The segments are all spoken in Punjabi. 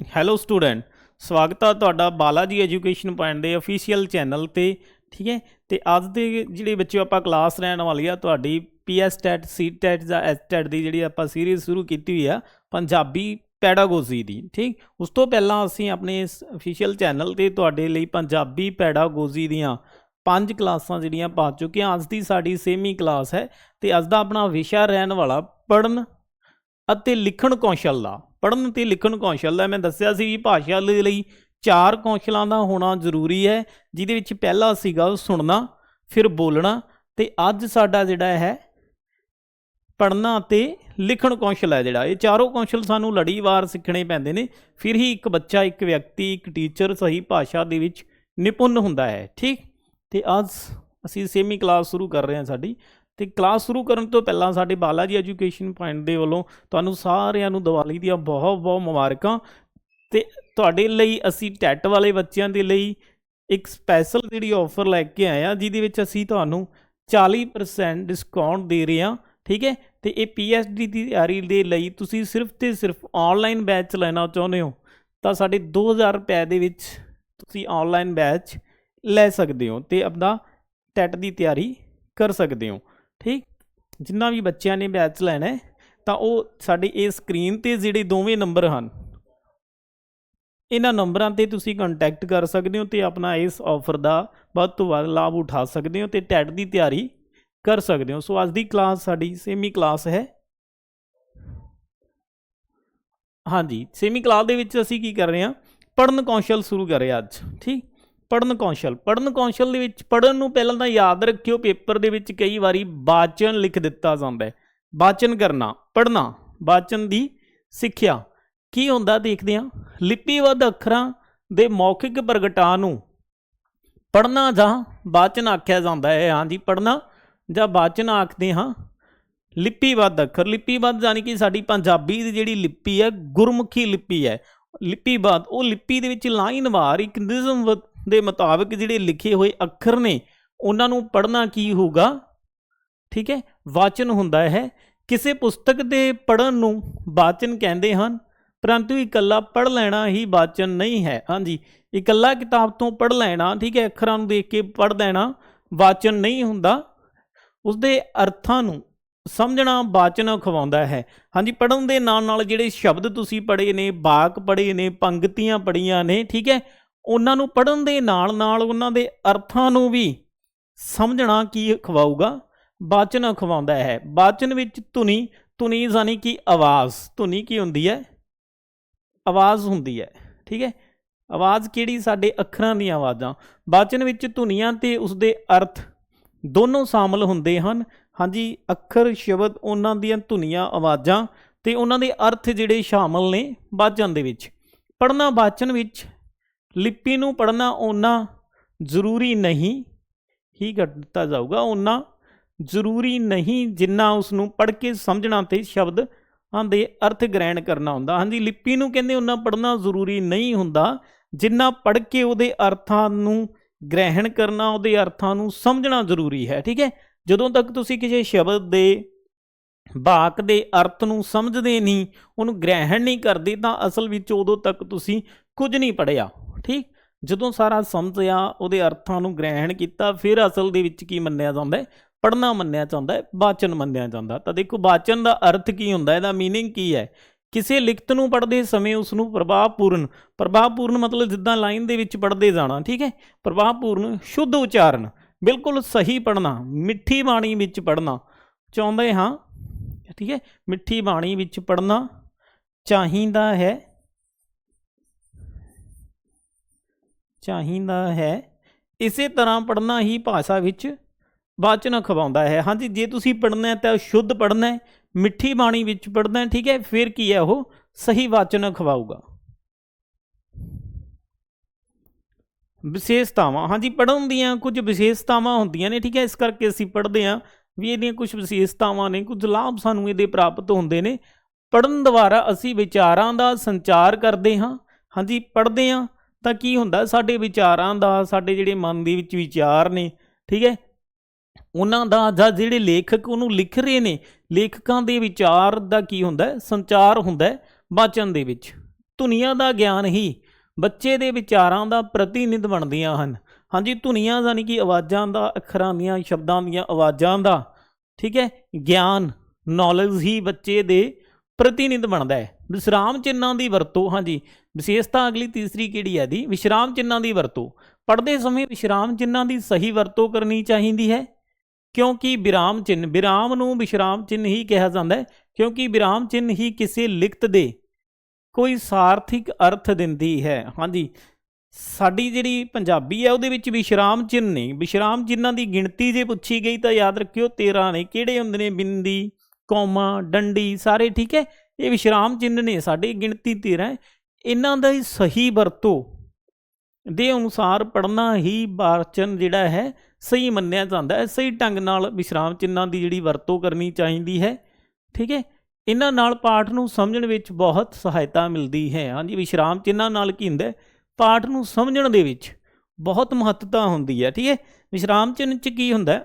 ਹੈਲੋ ਸਟੂਡੈਂਟ, ਸਵਾਗਤ ਹੈ ਤੁਹਾਡਾ ਬਾਲਾਜੀ ਐਜੂਕੇਸ਼ਨ ਪੁਆਇੰਟ ਦੇ ਅਫੀਸ਼ੀਅਲ ਚੈਨਲ ਤੇ, ਠੀਕ ਹੈ? ਤੇ ਅੱਜ ਦੇ ਜਿਹੜੇ ਬੱਚਿਓ ਆਪਾਂ ਕਲਾਸ ਰਹਿਣ ਵਾਲੀ ਆ, ਤੁਹਾਡੀ ਪੀਐਸ ਟੈਟ, ਸੀ ਟੈਟ ਜਾਂ ਐਸ ਟੈਟ ਦੀ ਜਿਹੜੀ ਆਪਾਂ ਸੀਰੀਜ਼ ਸ਼ੁਰੂ ਕੀਤੀ ਹੋਈ ਆ, ਪੰਜਾਬੀ ਪੈਡਾਗੋਜੀ ਦੀ, ਠੀਕ? ਉਸ ਤੋਂ ਪਹਿਲਾਂ ਅਸੀਂ ਆਪਣੇ ਇਸ ਅਫੀਸ਼ੀਅਲ ਚੈਨਲ ਤੇ ਤੁਹਾਡੇ ਲਈ ਪੰਜਾਬੀ ਪੈਡਾਗੋਜੀ ਦੀਆਂ ਪੰਜ ਕਲਾਸਾਂ ਜਿਹੜੀਆਂ ਪਾ ਚੁੱਕੇ ਹਾਂ। ਅੱਜ ਦੀ ਸਾਡੀ ਸੇਮੀ ਕਲਾਸ ਹੈ ਤੇ ਅੱਜ ਦਾ ਆਪਣਾ ਵਿਸ਼ਾ ਰਹਿਣ ਵਾਲਾ ਪੜਨ ਅਤੇ ਲਿਖਣ ਕੌਸ਼ਲ ਦਾ। ਪੜਨ ਤੇ ਲਿਖਣ ਕੌਸ਼ਲ ਦਾ ਮੈਂ ਦੱਸਿਆ ਸੀ ਵੀ ਭਾਸ਼ਾ ਦੇ ਲਈ ਚਾਰ ਕੌਸ਼ਲਾਂ ਦਾ ਹੋਣਾ ਜ਼ਰੂਰੀ ਹੈ, ਜਿਹਦੇ ਵਿੱਚ ਪਹਿਲਾ ਸੀਗਾ ਉਹ ਸੁਣਨਾ, ਫਿਰ ਬੋਲਣਾ ਤੇ ਅੱਜ ਸਾਡਾ ਜਿਹੜਾ ਹੈ ਪੜਨਾ ਅਤੇ ਲਿਖਣ ਕੌਸ਼ਲ ਹੈ ਜਿਹੜਾ। ਇਹ ਚਾਰੋਂ ਕੌਸ਼ਲ ਸਾਨੂੰ ਲੜੀਵਾਰ ਸਿੱਖਣੇ ਪੈਂਦੇ ਨੇ, ਫਿਰ ਹੀ ਇੱਕ ਬੱਚਾ, ਇੱਕ ਵਿਅਕਤੀ, ਇੱਕ ਟੀਚਰ ਸਹੀ ਭਾਸ਼ਾ ਦੇ ਵਿੱਚ ਨਿਪੁੰਨ ਹੁੰਦਾ ਹੈ, ਠੀਕ? ਤੇ ਅੱਜ ਅਸੀਂ ਸੇਮੀ ਕਲਾਸ ਸ਼ੁਰੂ ਕਰ ਰਹੇ ਹਾਂ ਸਾਡੀ। ਤੇ ਕਲਾਸ ਸ਼ੁਰੂ ਕਰਨ ਤੋਂ ਪਹਿਲਾਂ ਸਾਡੇ ਬਾਲਾਜੀ ਐਜੂਕੇਸ਼ਨ ਪੁਆਇੰਟ ਦੇ ਵੱਲੋਂ ਤੁਹਾਨੂੰ ਸਾਰਿਆਂ ਨੂੰ ਦੀਵਾਲੀ ਦੀਆਂ ਬਹੁਤ ਬਹੁਤ ਮੁਬਾਰਕਾਂ ਤੇ ਤੁਹਾਡੇ ਲਈ ਅਸੀਂ ਟੈਟ ਵਾਲੇ ਬੱਚਿਆਂ ਦੇ ਲਈ ਇੱਕ ਸਪੈਸ਼ਲ ਜਿਹੜੀ ਆਫਰ ਲੈ ਕੇ ਆਏ ਆ ਜਿਹਦੇ ਵਿੱਚ ਅਸੀਂ ਤੁਹਾਨੂੰ 40% ਡਿਸਕਾਊਂਟ ਦੇ ਰਹੇ ਹਾਂ, ਠੀਕ ਹੈ? ਤੇ ਇਹ ਪੀਐਚਡੀ ਦੀ ਤਿਆਰੀ ਦੇ ਲਈ ਤੁਸੀਂ ਸਿਰਫ ਤੇ ਸਿਰਫ ਆਨਲਾਈਨ ਬੈਚ ਲੈਣਾ ਚਾਹੁੰਦੇ ਹੋ, ਤਾਂ ਸਾਡੇ 2000 ਰੁਪਏ ਦੇ ਵਿੱਚ ਤੁਸੀਂ ਆਨਲਾਈਨ ਬੈਚ ਲੈ ਸਕਦੇ ਹੋ ਤੇ ਆਪਣਾ ਟੈਟ ਦੀ ਤਿਆਰੀ ਕਰ ਸਕਦੇ ਹੋ। ਠੀਕ? ਜਿੰਨਾ ਵੀ ਬੱਚਿਆਂ ਨੇ ਬੈਚ ਲੈਣਾ ਤਾਂ ਉਹ ਸਾਡੀ ਇਹ ਸਕਰੀਨ ਤੇ ਜਿਹੜੇ ਦੋਵੇਂ ਨੰਬਰ ਹਨ, ਇਹਨਾਂ ਨੰਬਰਾਂ ਤੇ ਤੁਸੀਂ ਕੰਟੈਕਟ ਕਰ ਸਕਦੇ ਹੋ ਤੇ ਆਪਣਾ ਇਸ ਆਫਰ ਦਾ ਵੱਧ ਤੋਂ ਵੱਧ ਲਾਭ ਉਠਾ ਸਕਦੇ ਹੋ ਤੇ ਟੈਟ ਦੀ ਤਿਆਰੀ ਕਰ ਸਕਦੇ ਹੋ। ਸੋ ਅੱਜ ਦੀ ਕਲਾਸ ਸਾਡੀ ਸੇਮੀ ਕਲਾਸ ਹੈ। ਹਾਂਜੀ ਸੇਮੀ ਕਲਾਸ ਦੇ ਵਿੱਚ ਅਸੀਂ ਕੀ ਕਰ ਰਹੇ ਹਾਂ? ਪੜਨ ਕੌਸ਼ਲ ਸ਼ੁਰੂ ਕਰਿਆ ਅੱਜ, ਠੀਕ? ਪੜਨ ਕੌਸ਼ਲ। ਪੜਨ ਕੌਸ਼ਲ ਦੇ ਵਿੱਚ ਪੜਨ ਨੂੰ ਪਹਿਲਾਂ ਤਾਂ ਯਾਦ ਰੱਖਿਓ, ਪੇਪਰ ਦੇ ਵਿੱਚ ਕਈ ਵਾਰੀ ਵਾਚਨ ਲਿਖ ਦਿੱਤਾ ਜਾਂਦਾ ਹੈ। ਬਾਚਨ ਕਰਨਾ ਪੜਨਾ ਵਾਚਨ ਦੀ ਸਿੱਖਿਆ। ਕੀ ਹੁੰਦਾ ਦੇਖਦੇ ਹਾਂ, ਲਿਪੀਬੱਧ ਅੱਖਰਾਂ ਦੇ ਮੌਖਿਕ ਪ੍ਰਗਟਾਅ ਨੂੰ ਪੜਨਾ ਜਾਂ ਵਾਚਨ ਆਖਿਆ ਜਾਂਦਾ ਹੈ। ਹਾਂਜੀ ਪੜਨਾ ਜਾਂ ਵਾਚਨ ਆਖਦੇ ਹਾਂ, ਲਿਪੀਬੱਧ ਅੱਖਰ। ਲਿਪੀਬੱਧ ਯਾਨੀ ਕਿ ਸਾਡੀ ਪੰਜਾਬੀ ਦੀ ਜਿਹੜੀ ਲਿਪੀ ਹੈ, ਗੁਰਮੁਖੀ ਲਿਪੀ ਹੈ। ਲਿਪੀਬੱਧ, ਉਹ ਲਿਪੀ ਦੇ ਵਿੱਚ ਲਾਈਨ ਵਾਰ, ਇੱਕ ਨਿਯਮ ਦੇ ਮੁਤਾਬਕ ਜਿਹੜੇ ਲਿਖੇ ਹੋਏ ਅੱਖਰ ਨੇ, ਉਹਨਾਂ ਨੂੰ ਪੜ੍ਹਨਾ ਕੀ ਹੋਊਗਾ? ਠੀਕ ਹੈ, ਵਾਚਨ ਹੁੰਦਾ ਹੈ, ਕਿਸੇ ਪੁਸਤਕ ਦੇ ਪੜਨ ਨੂੰ ਵਾਚਨ ਕਹਿੰਦੇ ਹਨ, ਪਰੰਤੂ ਇਕੱਲਾ ਪੜ ਲੈਣਾ ਹੀ ਵਾਚਨ ਨਹੀਂ ਹੈ। ਹਾਂਜੀ, ਇਕੱਲਾ ਕਿਤਾਬ ਤੋਂ ਪੜ ਲੈਣਾ, ਠੀਕ ਹੈ, ਅੱਖਰਾਂ ਨੂੰ ਦੇਖ ਕੇ ਪੜ ਲੈਣਾ ਵਾਚਨ ਨਹੀਂ ਹੁੰਦਾ। ਉਸਦੇ ਅਰਥਾਂ ਨੂੰ ਸਮਝਣਾ ਵਾਚਨ ਖਵਾਉਂਦਾ ਹੈ। ਹਾਂਜੀ ਪੜਨ ਦੇ ਨਾਲ ਨਾਲ ਜਿਹੜੇ ਸ਼ਬਦ ਤੁਸੀਂ ਪੜ੍ਹੇ ਨੇ ਬਾਕ ਪੜ੍ਹੇ ਨੇ, ਪੰਕਤੀਆਂ ਪੜੀਆਂ ਨੇ, ਠੀਕ ਹੈ ਉਹਨਾਂ ਨੂੰ ਪੜਨ ਦੇ ਨਾਲ ਨਾਲ ਉਹਨਾਂ ਦੇ ਅਰਥਾਂ ਨੂੰ ਵੀ ਸਮਝਣਾ ਕੀ ਖਵਾਊਗਾ? ਵਾਚਨ ਖਵਾਉਂਦਾ ਹੈ। ਵਾਚਨ ਵਿੱਚ ਧੁਨੀ ਧੁਨੀ ਯਾਨੀ ਕਿ ਆਵਾਜ਼, ਧੁਨੀ ਕੀ ਹੁੰਦੀ ਹੈ? ਆਵਾਜ਼ ਹੁੰਦੀ ਹੈ। ਠੀਕ ਹੈ? ਆਵਾਜ਼ ਕਿਹੜੀ? ਸਾਡੇ ਅੱਖਰਾਂ ਦੀਆਂ ਆਵਾਜ਼ਾਂ। ਵਾਚਨ ਵਿੱਚ ਧੁਨੀਆਂ ਤੇ ਉਸਦੇ ਅਰਥ ਦੋਨੋਂ ਸ਼ਾਮਲ ਹੁੰਦੇ ਹਨ। ਹਾਂਜੀ, ਅੱਖਰ, ਸ਼ਬਦ, ਉਹਨਾਂ ਦੀਆਂ ਧੁਨੀਆਂ, ਆਵਾਜ਼ਾਂ ਤੇ ਉਹਨਾਂ ਦੇ ਅਰਥ ਜਿਹੜੇ ਸ਼ਾਮਲ ਨੇ ਵਾਚਨ ਦੇ ਵਿੱਚ। ਪੜਨਾ ਵਾਚਨ ਵਿੱਚ ਲਿਪੀ ਨੂੰ ਪੜਨਾ ਉਹਨਾਂ ਜ਼ਰੂਰੀ ਨਹੀਂ, ਹੀ ਕਰ ਦਿੱਤਾ ਜਾਊਗਾ ਉਹਨਾਂ ਜ਼ਰੂਰੀ ਨਹੀਂ ਜਿੰਨਾ ਉਸ ਨੂੰ ਪੜ੍ਹ ਕੇ ਸਮਝਣਾ ਤੇ ਸ਼ਬਦ ਦੇ ਅਰਥ ਗ੍ਰਹਿਣ ਕਰਨਾ ਹੁੰਦਾ। ਹਾਂਜੀ, ਲਿਪੀ ਨੂੰ ਕਹਿੰਦੇ ਉਹਨਾਂ ਪੜਨਾ ਜ਼ਰੂਰੀ ਨਹੀਂ ਹੁੰਦਾ, ਜਿੰਨਾ ਪੜ੍ਹ ਕੇ ਉਹਦੇ ਅਰਥਾਂ ਨੂੰ ਗ੍ਰਹਿਣ ਕਰਨਾ, ਉਹਦੇ ਅਰਥਾਂ ਨੂੰ ਸਮਝਣਾ ਜ਼ਰੂਰੀ ਹੈ, ਠੀਕ ਹੈ? ਜਦੋਂ ਤੱਕ ਤੁਸੀਂ ਕਿਸੇ ਸ਼ਬਦ ਦੇ ਬਾਕ ਦੇ ਅਰਥ ਨੂੰ ਸਮਝਦੇ ਨਹੀਂ, ਉਹਨੂੰ ਗ੍ਰਹਿਣ ਨਹੀਂ ਕਰਦੇ, ਤਾਂ ਅਸਲ ਵਿੱਚ ਉਦੋਂ ਤੱਕ ਤੁਸੀਂ ਕੁਝ ਨਹੀਂ ਪੜਿਆ ਠੀਕ ਜਦੋਂ ਸਾਰਾ ਸਮਝਿਆ ਉਹਦੇ ਅਰਥਾਂ ਨੂੰ ਗ੍ਰਹਿਣ ਕੀਤਾ ਫਿਰ ਅਸਲ ਦੇ ਵਿੱਚ ਕੀ ਮੰਨਿਆ ਜਾਂਦਾ ਹੈ ਪੜਨਾ ਮੰਨਿਆ ਜਾਂਦਾ ਹੈ ਬਾਚਨ ਮੰਨਿਆ ਜਾਂਦਾ ਤਾਂ ਦੇਖੋ ਬਾਚਨ ਦਾ ਅਰਥ ਕੀ ਹੁੰਦਾ ਇਹਦਾ मीनिंग ਕੀ ਹੈ ਕਿਸੇ ਲਿਖਤ ਨੂੰ ਪੜ੍ਹਦੇ ਸਮੇਂ ਉਸ ਨੂੰ ਪ੍ਰਭਾਵਪੂਰਨ ਪ੍ਰਭਾਵਪੂਰਨ ਮਤਲਬ ਜਿੱਦਾਂ ਲਾਈਨ ਦੇ ਵਿੱਚ ਪੜ੍ਹਦੇ ਜਾਣਾ ਠੀਕ ਹੈ ਪ੍ਰਭਾਵਪੂਰਨ ਸ਼ੁੱਧ ਉਚਾਰਨ ਬਿਲਕੁਲ ਸਹੀ ਪੜ੍ਹਨਾ ਮਿੱਠੀ ਬਾਣੀ ਵਿੱਚ ਪੜ੍ਹਨਾ ਚਾਹੁੰਦੇ ਹਾਂ ਠੀਕ ਹੈ ਮਿੱਠੀ ਬਾਣੀ ਵਿੱਚ ਪੜ੍ਹਨਾ ਚਾਹੀਦਾ ਹੈ ਚਾਹੀਦਾ ਹੈ। ਇਸੇ ਤਰ੍ਹਾਂ ਪੜ੍ਹਨਾ ਹੀ ਭਾਸ਼ਾ ਵਿੱਚ ਵਾਚਨ ਖਵਾਉਂਦਾ ਹੈ। ਹਾਂਜੀ, ਜੇ ਤੁਸੀਂ ਪੜ੍ਹਨਾ ਹੈ ਤਾਂ ਸ਼ੁੱਧ ਪੜ੍ਹਨਾ ਹੈ, ਮਿੱਠੀ ਬਾਣੀ ਵਿੱਚ ਪੜ੍ਹਨਾ ਹੈ, ਠੀਕ ਹੈ, ਫਿਰ ਕੀ ਹੈ ਉਹ? ਸਹੀ ਵਾਚਨ ਖਵਾਊਗਾ। ਵਿਸ਼ੇਸ਼ਤਾਵਾਂ, ਹਾਂਜੀ, ਪੜ੍ਹਨ ਦੀਆਂ ਕੁਝ ਵਿਸ਼ੇਸ਼ਤਾਵਾਂ ਹੁੰਦੀਆਂ ਨੇ, ਠੀਕ ਹੈ, ਇਸ ਕਰਕੇ ਅਸੀਂ ਪੜ੍ਹਦੇ ਹਾਂ ਵੀ ਇਹਦੀਆਂ ਕੁਝ ਵਿਸ਼ੇਸ਼ਤਾਵਾਂ ਨੇ, ਕੁਝ ਲਾਭ ਸਾਨੂੰ ਇਹਦੇ ਪ੍ਰਾਪਤ ਹੁੰਦੇ ਨੇ। ਪੜਨ ਦੁਆਰਾ ਅਸੀਂ ਵਿਚਾਰਾਂ ਦਾ ਸੰਚਾਰ ਕਰਦੇ ਹਾਂ, ਹਾਂਜੀ, ਪੜ੍ਹਦੇ ਹਾਂ ਤਾਂ ਕੀ ਹੁੰਦਾ, ਸਾਡੇ ਵਿਚਾਰਾਂ ਦਾ, ਸਾਡੇ ਜਿਹੜੇ ਮਨ ਦੇ ਵਿੱਚ ਵਿਚਾਰ ਨੇ, ਠੀਕ ਹੈ? ਉਹਨਾਂ ਦਾ ਜਾਂ ਜਿਹੜੇ ਲੇਖਕ ਉਹਨੂੰ ਲਿਖ ਰਹੇ ਨੇ, ਲੇਖਕਾਂ ਦੇ ਵਿਚਾਰ ਦਾ ਕੀ ਹੁੰਦਾ ਸੰਚਾਰ ਹੁੰਦਾ ਵਾਚਨ ਦੇ ਵਿੱਚ। ਧੁਨੀਆਂ ਦਾ ਗਿਆਨ ਹੀ ਬੱਚੇ ਦੇ ਵਿਚਾਰਾਂ ਦਾ ਪ੍ਰਤੀਨਿਧ ਬਣਦੀਆਂ ਹਨ। ਹਾਂਜੀ, ਧੁਨੀਆਂ ਯਾਨੀ ਕਿ ਆਵਾਜ਼ਾਂ ਦਾ, ਅੱਖਰਾਂ ਦੀਆਂ, ਸ਼ਬਦਾਂ ਦੀਆਂ ਆਵਾਜ਼ਾਂ ਦਾ, ਠੀਕ ਹੈ? ਗਿਆਨ ਨੌਲੇਜ ਹੀ ਬੱਚੇ ਦੇ ਪ੍ਰਤੀਨਿਧ ਬਣਦਾ ਹੈ। ਵਿਸਰਾਮ ਚਿੰਨਾਂ ਦੀ ਵਰਤੋਂ, ਹਾਂਜੀ, ਵਿਸ਼ੇਸ਼ਤਾ ਅਗਲੀ ਤੀਸਰੀ ਕਿਹੜੀ ਹੈ ਦੀ ਵਿਸ਼ਰਾਮ ਚਿੰਨਾਂ ਦੀ ਵਰਤੋਂ। ਪੜ੍ਹਦੇ ਸਮੇਂ ਵਿਸ਼ਰਾਮ ਚਿੰਨਾਂ ਦੀ ਸਹੀ ਵਰਤੋਂ ਕਰਨੀ ਚਾਹੀਦੀ ਹੈ, ਕਿਉਂਕਿ ਵਿਰਾਮ ਚਿੰਨ੍ਹ, ਵਿਰਾਮ ਨੂੰ ਵਿਸ਼ਰਾਮ ਚਿੰਨ੍ਹ ਹੀ ਕਿਹਾ ਜਾਂਦਾ ਹੈ, ਕਿਉਂਕਿ ਵਿਰਾਮ ਚਿੰਨ੍ਹ ਹੀ ਕਿਸੇ ਲਿਖਤ ਦੇ ਕੋਈ ਸਾਰਥਿਕ ਅਰਥ ਦਿੰਦੀ ਹੈ। ਹਾਂਜੀ, ਸਾਡੀ ਜਿਹੜੀ ਪੰਜਾਬੀ ਹੈ, ਉਹਦੇ ਵਿੱਚ ਵਿਸ਼ਰਾਮ ਚਿੰਨ੍ਹ ਨੇ। ਵਿਸ਼ਰਾਮ ਚਿੰਨਾਂ ਦੀ ਗਿਣਤੀ ਜੇ ਪੁੱਛੀ ਗਈ ਤਾਂ ਯਾਦ ਰੱਖਿਓ 13 ਨੇ। ਕਿਹੜੇ ਹੁੰਦੇ ਨੇ ਬਿੰਦੀ? ਕੌਮਾ, ਡੰਡੀ ਸਾਰੇ ਠੀਕ ਹੈ, ਇਹ ਵਿਸ਼ਰਾਮ ਚਿੰਨ੍ਹ ਨੇ ਸਾਡੀ ਗਿਣਤੀ 13 ਹੈ ਇਹਨਾਂ ਦਾ ਹੀ ਸਹੀ ਵਰਤੋਂ ਦੇ ਅਨੁਸਾਰ ਪੜ੍ਹਨਾ ਹੀ ਵਾਚਨ ਜਿਹੜਾ ਹੈ, ਸਹੀ ਮੰਨਿਆ ਜਾਂਦਾ ਹੈ, ਸਹੀ ਢੰਗ ਨਾਲ ਵਿਸ਼ਰਾਮ ਚਿੰਨ੍ਹਾਂ ਦੀ ਜਿਹੜੀ ਵਰਤੋਂ ਕਰਨੀ ਚਾਹੀਦੀ ਹੈ, ਠੀਕ ਹੈ। ਇਹਨਾਂ ਨਾਲ ਪਾਠ ਨੂੰ ਸਮਝਣ ਵਿੱਚ ਬਹੁਤ ਸਹਾਇਤਾ ਮਿਲਦੀ ਹੈ। ਹਾਂਜੀ, ਵਿਸ਼ਰਾਮ ਚਿੰਨ੍ਹਾਂ ਨਾਲ ਕੀ ਹੁੰਦਾ ਪਾਠ ਨੂੰ ਸਮਝਣ ਦੇ ਵਿੱਚ ਬਹੁਤ ਮਹੱਤਤਾ ਹੁੰਦੀ ਹੈ, ਠੀਕ ਹੈ। ਵਿਸ਼ਰਾਮ ਚਿੰਨ੍ਹ 'ਚ ਕੀ ਹੁੰਦਾ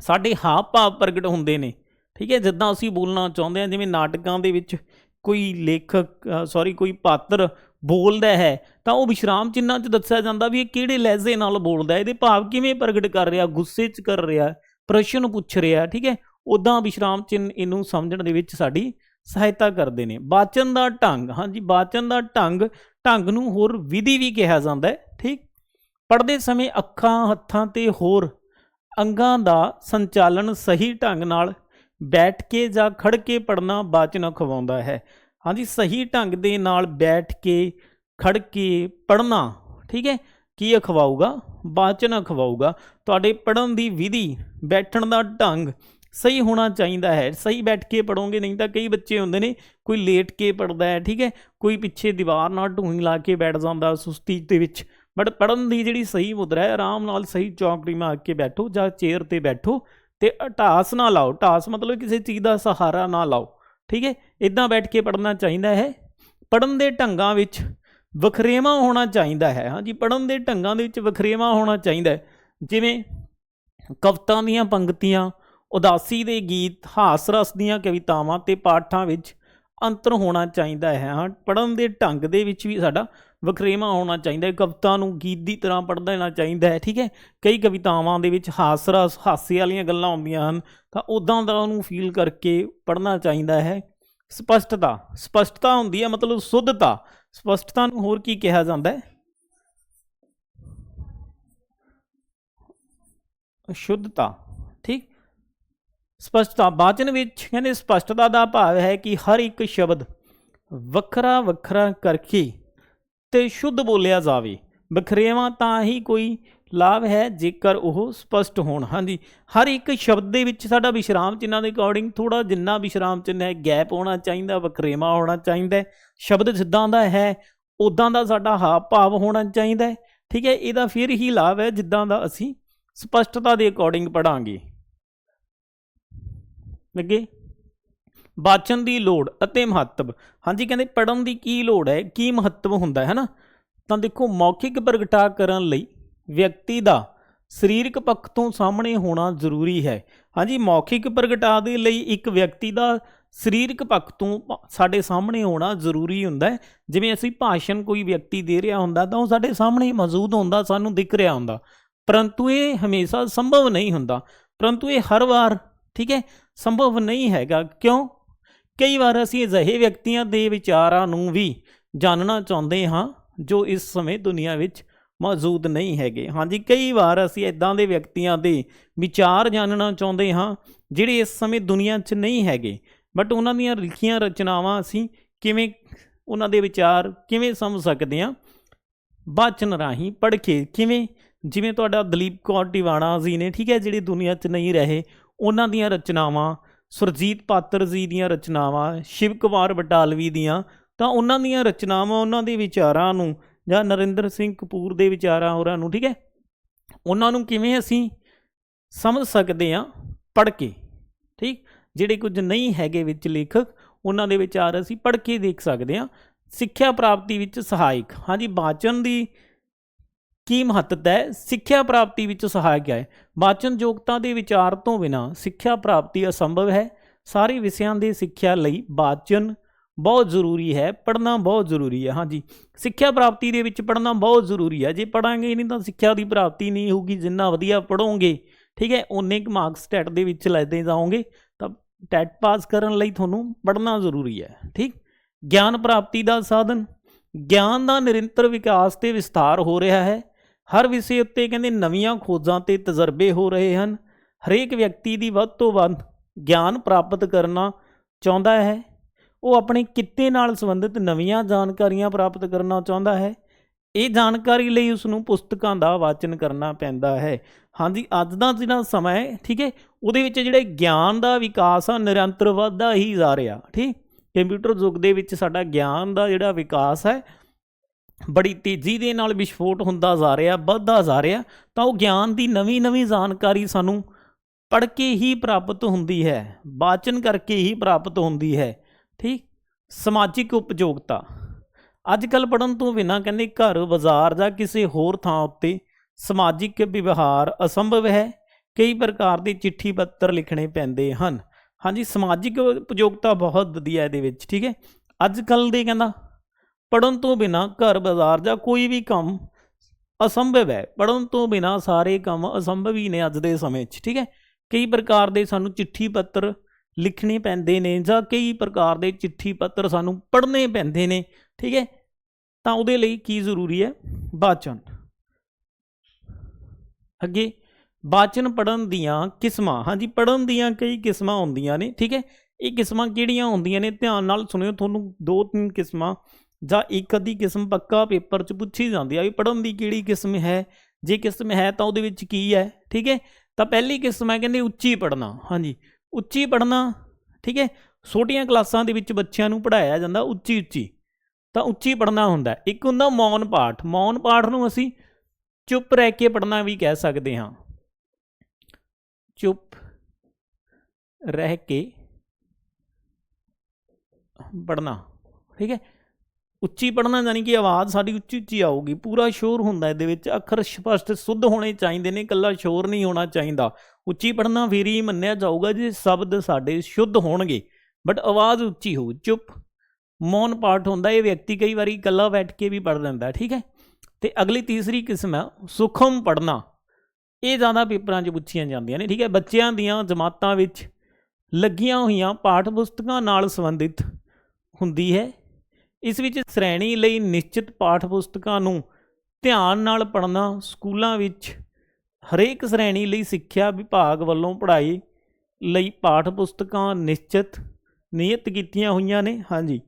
ਸਾਡੇ ਹਾਵ ਭਾਵ ਪ੍ਰਗਟ ਹੁੰਦੇ ਨੇ। ਠੀਕ ਹੈ, ਜਿੱਦਾਂ ਅਸੀਂ ਬੋਲਣਾ ਚਾਹੁੰਦੇ ਹਾਂ, ਜਿਵੇਂ ਨਾਟਕਾਂ ਦੇ ਵਿੱਚ ਕੋਈ ਲੇਖਕ ਸੌਰੀ ਕੋਈ ਪਾਤਰ ਬੋਲਦਾ ਹੈ, ਤਾਂ ਉਹ ਵਿਸ਼ਰਾਮ ਚਿੰਨ੍ਹਾਂ 'ਚ ਦੱਸਿਆ ਜਾਂਦਾ ਵੀ ਇਹ ਕਿਹੜੇ ਲਹਿਜ਼ੇ ਨਾਲ ਬੋਲਦਾ ਇਹਦੇ ਭਾਵ ਕਿਵੇਂ ਪ੍ਰਗਟ ਕਰ ਰਿਹਾ, ਗੁੱਸੇ 'ਚ ਕਰ ਰਿਹਾ, ਪ੍ਰਸ਼ਨ ਪੁੱਛ ਰਿਹਾ, ਠੀਕ ਹੈ ਉਦਾਂ ਵਿਸ਼ਰਾਮ ਚਿੰਨ੍ਹ ਇਹਨੂੰ ਸਮਝਣ ਦੇ ਵਿੱਚ ਸਾਡੀ ਸਹਾਇਤਾ ਕਰਦੇ ਨੇ। ਬਾਚਨ ਦਾ ਢੰਗ, ਹਾਂਜੀ, ਬਾਚਨ ਦਾ ਢੰਗ ਢੰਗ ਨੂੰ ਹੋਰ ਵਿਧੀ ਵੀ ਕਿਹਾ ਜਾਂਦਾ ਹੈ, ਠੀਕ? ਪੜ੍ਹਦੇ ਸਮੇਂ ਅੱਖਾਂ, ਹੱਥਾਂ ਤੇ ਹੋਰ ਅੰਗਾਂ ਦਾ ਸੰਚਾਲਨ ਸਹੀ ਢੰਗ ਨਾਲ ਬੈਠ ਕੇ ਜਾਂ ਖੜ ਕੇ ਪੜਨਾ ਬਾਚਨ ਅਖਵਾਉਂਦਾ ਹੈ। ਹਾਂਜੀ, ਸਹੀ ਢੰਗ ਦੇ ਨਾਲ ਬੈਠ ਕੇ ਖੜ ਕੇ ਪੜਨਾ ਠੀਕ ਹੈ? ਕੀ ਅਖਵਾਊਗਾ? ਬਾਚਨ ਅਖਵਾਊਗਾ। ਤੁਹਾਡੇ ਪੜਨ ਦੀ ਵਿਧੀ, ਬੈਠਣ ਦਾ ਢੰਗ ਸਹੀ ਹੋਣਾ ਚਾਹੀਦਾ ਹੈ। ਸਹੀ ਬੈਠ ਕੇ ਪੜੋਗੇ ਨਹੀਂ ਤਾਂ ਕਈ ਬੱਚੇ ਹੁੰਦੇ ਨੇ, ਕੋਈ ਲੇਟ ਕੇ ਪੜਦਾ ਹੈ, ਠੀਕ ਹੈ? ਕੋਈ ਪਿੱਛੇ ਦੀਵਾਰ ਨਾਲ ਢੂਹੀ ਲਾ ਕੇ ਬੈਠ ਜਾਂਦਾ ਸੁਸਤੀ ਦੇ ਵਿੱਚ। ਬਟ ਪੜਨ ਦੀ ਜਿਹੜੀ ਸਹੀ ਮੁਦਰਾ ਹੈ, ਆਰਾਮ ਨਾਲ ਸਹੀ ਚੌਕੜੀ ਮਾਰ ਕੇ ਬੈਠੋ ਜਾਂ ਚੇਅਰ ਤੇ ਬੈਠੋ। ਤੇ ਢਾਸ ਨਾ ਲਾਓ। ਢਾਸ ਮਤਲਬ ਕਿਸੇ ਚੀਜ਼ ਦਾ ਸਹਾਰਾ ਨਾ ਲਾਓ। ਠੀਕ ਹੈ? ਇਦਾਂ ਬੈਠ ਕੇ ਪੜਨਾ ਚਾਹੀਦਾ ਹੈ। ਪੜਨ ਦੇ ਢੰਗਾਂ ਵਿੱਚ ਵਖਰੇਵਾ ਹੋਣਾ ਚਾਹੀਦਾ ਹੈ। ਹਾਂਜੀ ਪੜਨ ਦੇ ਢੰਗਾਂ ਦੇ ਵਿੱਚ ਵਖਰੇਵਾ ਹੋਣਾ ਚਾਹੀਦਾ ਹੈ। ਜਿਵੇਂ ਕਵਿਤਾ ਦੀਆਂ ਪੰਕਤੀਆਂ ਉਦਾਸੀ ਦੇ ਗੀਤ ਹਾਸ ਰਸ ਦੀਆਂ ਕਵਿਤਾਵਾਂ ਤੇ ਪਾਠਾਂ ਵਿੱਚ ਅੰਤਰ ਹੋਣਾ ਚਾਹੀਦਾ ਹੈ, ਹਾਂ। ਪੜਨ ਦੇ ਢੰਗ ਦੇ ਵਿੱਚ ਵੀ ਸਾਡਾ ਵਖਰੇਵਾ ਹੋਣਾ ਚਾਹੀਦਾ ਹੈ, ਕਵਿਤਾ ਨੂੰ ਗੀਤ ਦੀ ਤਰ੍ਹਾਂ ਪੜ੍ਹ ਲੈਣਾ ਚਾਹੀਦਾ ਹੈ, ਠੀਕ ਹੈ। ਕਈ ਕਵਿਤਾਵਾਂ ਦੇ ਵਿੱਚ ਹਾਸਰਾ, ਹਾਸੇ ਵਾਲੀਆਂ ਗੱਲਾਂ ਆਉਂਦੀਆਂ ਹਨ, ਤਾਂ ਉਦਾਂ ਦਾ ਉਹਨੂੰ ਫੀਲ ਕਰਕੇ ਪੜ੍ਹਨਾ ਚਾਹੀਦਾ ਹੈ। ਸਪਸ਼ਟਤਾ ਸਪਸ਼ਟਤਾ ਹੁੰਦੀ ਹੈ, ਮਤਲਬ ਸੁੱਧਤਾ। ਸਪਸ਼ਟਤਾ ਨੂੰ ਹੋਰ ਕੀ ਕਿਹਾ ਜਾਂਦਾ ਹੈ? ਸ਼ੁੱਧਤਾ ਸਪਸ਼ਟਤਾ ਬਾਚਨ ਵਿੱਚ ਕਹਿੰਦੇ ਸਪਸ਼ਟਤਾ ਦਾ ਭਾਵ ਹੈ ਕਿ ਹਰ ਇੱਕ ਸ਼ਬਦ ਵੱਖਰਾ ਵੱਖਰਾ ਕਰਕੇ ਤੇ ਸ਼ੁੱਧ ਬੋਲਿਆ ਜਾਵੇ। ਬਖਰੇਵਾ ਤਾਂ ਹੀ ਕੋਈ ਲਾਭ ਹੈ ਜੇਕਰ ਉਹ ਸਪਸ਼ਟ ਹੋਣ। ਹਾਂਜੀ, ਹਰ ਇੱਕ ਸ਼ਬਦ ਦੇ ਵਿੱਚ ਸਾਡਾ ਵਿਸ਼ਰਾਮ ਚਿੰਨ੍ਹਾਂ ਦੇ ਅਕੋਰਡਿੰਗ ਥੋੜਾ ਜਿੰਨਾ ਵਿਸ਼ਰਾਮ ਚਿੰਨ੍ਹ ਹੈ, ਗੈਪ ਹੋਣਾ ਚਾਹੀਦਾ, ਵਖਰੇਵਾ ਹੋਣਾ ਚਾਹੀਦਾ ਸ਼ਬਦ ਜਿੱਦਾਂ ਦਾ ਹੈ ਉਦਾਂ ਦਾ ਸਾਡਾ ਹਾਵ ਭਾਵ ਹੋਣਾ ਚਾਹੀਦਾ ਠੀਕ ਹੈ, ਇਹਦਾ ਫਿਰ ਹੀ ਲਾਭ ਹੈ ਜਿੱਦਾਂ ਦਾ ਅਸੀਂ ਸਪਸ਼ਟਤਾ ਦੇ ਅਕੋਰਡਿੰਗ ਪੜਾਂਗੇ ਲੱਗੇ? ਬਾਚਨ ਦੀ ਲੋੜ ਅਤੇ ਮਹੱਤਵ। ਹਾਂਜੀ, ਕਹਿੰਦੇ ਪੜਨ ਦੀ ਕੀ ਲੋੜ ਹੈ? ਕੀ ਮਹੱਤਵ ਹੁੰਦਾ ਹੈ ਨਾ ਤਾਂ ਦੇਖੋ, ਮੌਖਿਕ ਪ੍ਰਗਟਾ ਕਰਨ ਲਈ ਵਿਅਕਤੀ ਦਾ ਸਰੀਰਕ ਪੱਖ ਤੋਂ ਸਾਹਮਣੇ ਹੋਣਾ ਜ਼ਰੂਰੀ ਹੈ। ਹਾਂਜੀ, ਮੌਖਿਕ ਪ੍ਰਗਟਾ ਦੇ ਲਈ ਇੱਕ ਵਿਅਕਤੀ ਦਾ ਸਰੀਰਕ ਪੱਖ ਤੋਂ ਸਾਡੇ ਸਾਹਮਣੇ ਹੋਣਾ ਜ਼ਰੂਰੀ ਹੁੰਦਾ ਹੈ। ਜਿਵੇਂ ਅਸੀਂ ਭਾਸ਼ਣ ਕੋਈ ਵਿਅਕਤੀ ਦੇ ਰਿਹਾ ਹੁੰਦਾ, ਤਾਂ ਉਹ ਸਾਡੇ ਸਾਹਮਣੇ ਮੌਜੂਦ ਹੁੰਦਾ, ਸਾਨੂੰ ਦਿਖ ਰਿਹਾ ਹੁੰਦਾ। ਪਰੰਤੂ ਇਹ ਹਮੇਸ਼ਾ ਸੰਭਵ ਨਹੀਂ ਹੁੰਦਾ। ਪਰੰਤੂ ਇਹ ਹਰ ਵਾਰ ਠੀਕ ਹੈ? ਸੰਭਵ ਨਹੀਂ ਹੈਗਾ। ਕਿਉਂ? ਕਈ ਵਾਰ ਅਸੀਂ ਅਜਿਹੇ ਵਿਅਕਤੀਆਂ ਦੇ ਵਿਚਾਰਾਂ ਨੂੰ ਵੀ ਜਾਣਨਾ ਚਾਹੁੰਦੇ ਹਾਂ, ਜੋ ਇਸ ਸਮੇਂ ਦੁਨੀਆ ਵਿੱਚ ਮੌਜੂਦ ਨਹੀਂ ਹੈਗੇ। ਹਾਂਜੀ, ਕਈ ਵਾਰ ਅਸੀਂ ਇਦਾਂ ਦੇ ਵਿਅਕਤੀਆਂ ਦੇ ਵਿਚਾਰ ਜਾਣਨਾ ਚਾਹੁੰਦੇ ਹਾਂ, ਜਿਹੜੇ ਇਸ ਸਮੇਂ ਦੁਨੀਆ 'ਚ ਨਹੀਂ ਹੈਗੇ। ਬਟ ਉਹਨਾਂ ਦੀਆਂ ਲਿਖੀਆਂ ਰਚਨਾਵਾਂ ਅਸੀਂ ਕਿਵੇਂ ਉਹਨਾਂ ਦੇ ਵਿਚਾਰ ਕਿਵੇਂ ਸਮਝ ਸਕਦੇ ਹਾਂ? ਬਾਚਨ ਰਾਹੀਂ ਪੜ੍ਹ ਕੇ ਕਿਵੇਂ? ਜਿਵੇਂ ਤੁਹਾਡਾ ਦਲੀਪ ਕੌਰ ਟਿਵਾਣਾ ਜੀ ਨੇ, ਠੀਕ ਹੈ, ਜਿਹੜੇ ਦੁਨੀਆ 'ਚ ਨਹੀਂ ਰਹੇ ਉਹਨਾਂ ਦੀਆਂ ਰਚਨਾਵਾਂ, ਸੁਰਜੀਤ ਪਾਤਰ ਜੀ ਦੀਆਂ ਰਚਨਾਵਾਂ, ਸ਼ਿਵ ਕੁਮਾਰ ਬਟਾਲਵੀ ਦੀਆਂ, ਤਾਂ ਉਹਨਾਂ ਦੀਆਂ ਰਚਨਾਵਾਂ ਉਹਨਾਂ ਦੇ ਵਿਚਾਰਾਂ ਨੂੰ ਜਾਂ ਨਰਿੰਦਰ ਸਿੰਘ ਕਪੂਰ ਦੇ ਵਿਚਾਰਾਂ ਹੋਰਾਂ ਨੂੰ, ਠੀਕ ਹੈ? ਉਹਨਾਂ ਨੂੰ ਕਿਵੇਂ ਅਸੀਂ ਸਮਝ ਸਕਦੇ ਹਾਂ ਪੜ੍ਹ ਕੇ, ਠੀਕ? ਜਿਹੜੇ ਕੁਝ ਨਹੀਂ ਹੈਗੇ ਵਿੱਚ ਲੇਖਕ, ਉਹਨਾਂ ਦੇ ਵਿਚਾਰ ਅਸੀਂ ਪੜ੍ਹ ਕੇ ਦੇਖ ਸਕਦੇ ਹਾਂ। ਸਿੱਖਿਆ ਪ੍ਰਾਪਤੀ ਵਿੱਚ ਸਹਾਇਕ, ਹਾਂਜੀ ਬਾਚਨ ਦੀ ਕੀ ਮਹੱਤਤਾ ਹੈ? ਸਿੱਖਿਆ ਪ੍ਰਾਪਤੀ ਵਿੱਚ ਸਹਾਇਕ ਹੈ? ਬਾਚਨ ਯੋਗਤਾ ਦੇ ਵਿਚਾਰ ਤੋਂ ਬਿਨਾ ਸਿੱਖਿਆ ਪ੍ਰਾਪਤੀ ਅਸੰਭਵ ਹੈ। ਸਾਰੇ ਵਿਸ਼ਿਆਂ ਦੀ ਸਿੱਖਿਆ ਲਈ ਵਾਚਨ ਬਹੁਤ ਜ਼ਰੂਰੀ ਹੈ। ਪੜ੍ਹਨਾ ਬਹੁਤ ਜ਼ਰੂਰੀ ਹੈ। ਹਾਂਜੀ। ਸਿੱਖਿਆ ਪ੍ਰਾਪਤੀ ਦੇ ਵਿੱਚ ਪੜ੍ਹਨਾ ਬਹੁਤ ਜ਼ਰੂਰੀ ਹੈ। ਜੇ ਪੜਾਂਗੇ ਨਹੀਂ ਤਾਂ ਸਿੱਖਿਆ ਦੀ ਪ੍ਰਾਪਤੀ ਨਹੀਂ ਹੋਊਗੀ। ਜਿੰਨਾ ਵਧੀਆ ਪੜੋਗੇ ਠੀਕ ਹੈ ਉਨੇ ਕੁ ਮਾਰਕਸ ਟੈਟ ਦੇ ਵਿੱਚ ਲੈਦੇ ਜਾਓਗੇ, ਤਾਂ ਟੈਟ ਪਾਸ ਕਰਨ ਲਈ ਤੁਹਾਨੂੰ ਪੜ੍ਹਨਾ ਜ਼ਰੂਰੀ ਹੈ। ਠੀਕ? ਗਿਆਨ ਪ੍ਰਾਪਤੀ ਦਾ ਸਾਧਨ। ਗਿਆਨ ਦਾ ਨਿਰੰਤਰ ਵਿਕਾਸ ਤੇ ਵਿਸਥਾਰ ਹੋ ਰਿਹਾ ਹੈ। ਹਰ ਵਿਸ਼ੇ ਉੱਤੇ ਕਹਿੰਦੇ ਨਵੀਆਂ ਖੋਜਾਂ ਤੇ ਤਜਰਬੇ ਹੋ ਰਹੇ ਹਨ। ਹਰੇਕ ਵਿਅਕਤੀ ਦੀ ਵੱਧ ਤੋਂ ਵੱਧ ਗਿਆਨ ਪ੍ਰਾਪਤ ਕਰਨਾ ਚਾਹੁੰਦਾ ਹੈ। ਉਹ ਆਪਣੇ ਕਿੱਤੇ ਨਾਲ ਸੰਬੰਧਿਤ ਨਵੀਆਂ ਜਾਣਕਾਰੀਆਂ ਪ੍ਰਾਪਤ ਕਰਨਾ ਚਾਹੁੰਦਾ ਹੈ। ਇਹ ਜਾਣਕਾਰੀ ਲਈ ਉਸ ਨੂੰ ਪੁਸਤਕਾਂ ਦਾ ਵਾਚਨ ਕਰਨਾ ਪੈਂਦਾ ਹੈ। ਹਾਂਜੀ, ਅੱਜ ਦਾ ਜਿਹੜਾ ਸਮਾਂ ਹੈ, ਠੀਕ ਹੈ, ਉਹਦੇ ਵਿੱਚ ਜਿਹੜੇ ਗਿਆਨ ਦਾ ਵਿਕਾਸ ਆ, ਨਿਰੰਤਰ ਵਧਦਾ ਹੀ ਜਾ ਰਿਹਾ, ਠੀਕ ਕੰਪਿਊਟਰ ਯੁੱਗ ਦੇ ਵਿੱਚ ਸਾਡਾ ਗਿਆਨ ਦਾ ਜਿਹੜਾ ਵਿਕਾਸ ਹੈ ਬੜੀ ਤੇਜ਼ੀ ਦੇ ਨਾਲ ਵਿਸਫੋਟ ਹੁੰਦਾ ਜਾ ਰਿਹਾ, ਵੱਧਦਾ ਜਾ ਰਿਹਾ, ਤਾਂ ਉਹ ਗਿਆਨ ਦੀ ਨਵੀਂ ਨਵੀਂ ਜਾਣਕਾਰੀ ਸਾਨੂੰ ਪੜ੍ਹ ਕੇ ਹੀ ਪ੍ਰਾਪਤ ਹੁੰਦੀ ਹੈ, ਵਾਚਨ ਕਰਕੇ ਹੀ ਪ੍ਰਾਪਤ ਹੁੰਦੀ ਹੈ, ਠੀਕ? ਸਮਾਜਿਕ ਉਪਯੋਗਤਾ। ਅੱਜ ਕੱਲ ਪੜਨ ਤੋਂ ਬਿਨਾਂ ਕਹਿੰਦੇ ਘਰ, ਬਾਜ਼ਾਰ ਜਾਂ ਕਿਸੇ ਹੋਰ ਥਾਂ ਉੱਤੇ ਸਮਾਜਿਕ ਵਿਵਹਾਰ ਅਸੰਭਵ ਹੈ, ਕਈ ਪ੍ਰਕਾਰ ਦੇ ਚਿੱਠੀ ਪੱਤਰ ਲਿਖਣੇ ਪੈਂਦੇ ਹਨ। ਹਾਂਜੀ, ਸਮਾਜਿਕ ਉਪਯੋਗਤਾ ਬਹੁਤ ਵਧੀਆ ਇਹਦੇ ਵਿੱਚ, ਠੀਕ ਹੈ? ਅੱਜ ਕੱਲ ਦੇ ਕਹਿੰਦਾ ਪੜਨ ਤੋਂ ਬਿਨਾਂ ਘਰ, ਬਾਜ਼ਾਰ ਜਾਂ ਕੋਈ ਵੀ ਕੰਮ ਅਸੰਭਵ ਹੈ। ਪੜਨ ਤੋਂ ਬਿਨਾਂ ਸਾਰੇ ਕੰਮ ਅਸੰਭਵ ਹੀ ਨੇ ਅੱਜ ਦੇ ਸਮੇਂ 'ਚ, ਠੀਕ ਹੈ? ਕਈ ਪ੍ਰਕਾਰ ਦੇ ਸਾਨੂੰ ਚਿੱਠੀ ਪੱਤਰ ਲਿਖਣੇ ਪੈਂਦੇ ਨੇ ਜਾਂ ਕਈ ਪ੍ਰਕਾਰ ਦੇ ਚਿੱਠੀ ਪੱਤਰ ਸਾਨੂੰ ਪੜ੍ਹਨੇ ਪੈਂਦੇ ਨੇ, ਠੀਕ ਹੈ? ਤਾਂ ਉਹਦੇ ਲਈ ਕੀ ਜ਼ਰੂਰੀ ਹੈ? ਵਾਚਨ ਅੱਗੇ ਵਾਚਨ ਪੜਨ ਦੀਆਂ ਕਿਸਮਾਂ, ਹਾਂਜੀ ਪੜਨ ਦੀਆਂ ਕਈ ਕਿਸਮਾਂ ਹੁੰਦੀਆਂ ਨੇ, ਠੀਕ ਹੈ? ਇਹ ਕਿਸਮਾਂ ਕਿਹੜੀਆਂ ਹੁੰਦੀਆਂ ਨੇ? ਧਿਆਨ ਨਾਲ ਸੁਣਿਓ, ਤੁਹਾਨੂੰ ਦੋ ਤਿੰਨ ਕਿਸਮਾਂ ਜਾਂ ਇੱਕ ਅੱਧੀ ਕਿਸਮ ਪੱਕਾ ਪੇਪਰ 'ਚ ਪੁੱਛੀ ਜਾਂਦੀ ਆ ਵੀ ਪੜਨ ਦੀ ਕਿਹੜੀ ਕਿਸਮ ਹੈ? ਜੇ ਕਿਸਮ ਹੈ ਤਾਂ ਉਹਦੇ ਵਿੱਚ ਕੀ ਹੈ? ਠੀਕ ਹੈ? ਤਾਂ ਪਹਿਲੀ ਕਿਸਮ ਹੈ ਕਹਿੰਦੇ ਉੱਚੀ ਪੜਨਾ ਹਾਂਜੀ। ਉੱਚੀ ਪੜਨਾ ਠੀਕ ਹੈ? ਛੋਟੀਆਂ ਕਲਾਸਾਂ ਦੇ ਵਿੱਚ ਬੱਚਿਆਂ ਨੂੰ ਪੜਾਇਆ ਜਾਂਦਾ ਉੱਚੀ ਉੱਚੀ। ਤਾਂ ਉੱਚੀ ਪੜਨਾ ਹੁੰਦਾ। ਇੱਕ ਹੁੰਦਾ ਮੌਨ ਪਾਠ। ਮੌਨ ਪਾਠ ਨੂੰ ਅਸੀਂ ਚੁੱਪ ਰਹਿ ਕੇ ਪੜਨਾ ਵੀ ਕਹਿ ਸਕਦੇ ਹਾਂ। ਚੁੱਪ ਰਹਿ ਕੇ ਪੜਨਾ ਠੀਕ ਹੈ? ਉੱਚੀ ਪੜਨਾ ਯਾਨੀ ਕਿ ਆਵਾਜ਼ ਸਾਡੀ ਉੱਚੀ ਉੱਚੀ ਆਊਗੀ। ਪੂਰਾ ਸ਼ੋਰ ਹੁੰਦਾ ਇਹਦੇ ਵਿੱਚ। ਅੱਖਰ ਸਪਸ਼ਟ ਸੁੱਧ ਹੋਣੇ ਚਾਹੀਦੇ ਨੇ, ਇਕੱਲਾ ਸ਼ੋਰ ਨਹੀਂ ਹੋਣਾ ਚਾਹੀਦਾ। ਉੱਚੀ ਪੜਨਾ ਫਿਰ ਹੀ ਮੰਨਿਆ ਜਾਊਗਾ ਜੇ ਸ਼ਬਦ ਸਾਡੇ ਸ਼ੁੱਧ ਹੋਣਗੇ। ਬਟ ਆਵਾਜ਼ ਉੱਚੀ ਹੋਊ, ਚੁੱਪ। ਮੌਨ ਪਾਠ ਹੁੰਦਾ, ਇਹ ਵਿਅਕਤੀ ਕਈ ਵਾਰੀ ਇਕੱਲਾ ਬੈਠ ਕੇ ਵੀ ਪੜ ਲੈਂਦਾ, ਠੀਕ ਹੈ? ਤੇ ਅਗਲੀ ਤੀਸਰੀ ਕਿਸਮ ਹੈ, ਸੁਖਮ ਪੜਨਾ ਇਹ ਜ਼ਿਆਦਾ ਪੇਪਰਾਂ 'ਚ ਪੁੱਛੀਆਂ ਜਾਂਦੀਆਂ ਨੇ, ਠੀਕ ਹੈ? ਬੱਚਿਆਂ ਦੀਆਂ ਜਮਾਤਾਂ ਵਿੱਚ ਲੱਗੀਆਂ ਹੋਈਆਂ ਪਾਠ ਪੁਸਤਕਾਂ ਨਾਲ ਸੰਬੰਧਿਤ ਹੁੰਦੀ ਹੈ। ਇਸ ਵਿੱਚ ਸ਼੍ਰੇਣੀ ਲਈ ਨਿਸ਼ਚਿਤ ਪਾਠ ਪੁਸਤਕਾਂ ਨੂੰ ਧਿਆਨ ਨਾਲ ਪੜ੍ਹਨਾ, ਸਕੂਲਾਂ ਵਿੱਚ ਹਰੇਕ ਸ਼੍ਰੇਣੀ ਲਈ ਸਿੱਖਿਆ ਵਿਭਾਗ ਵੱਲੋਂ ਪੜ੍ਹਾਈ ਲਈ ਪਾਠ ਪੁਸਤਕਾਂ ਨਿਸ਼ਚਿਤ ਨਿਯਤ ਕੀਤੀਆਂ ਹੋਈਆਂ ਨੇ। ਹਾਂਜੀ।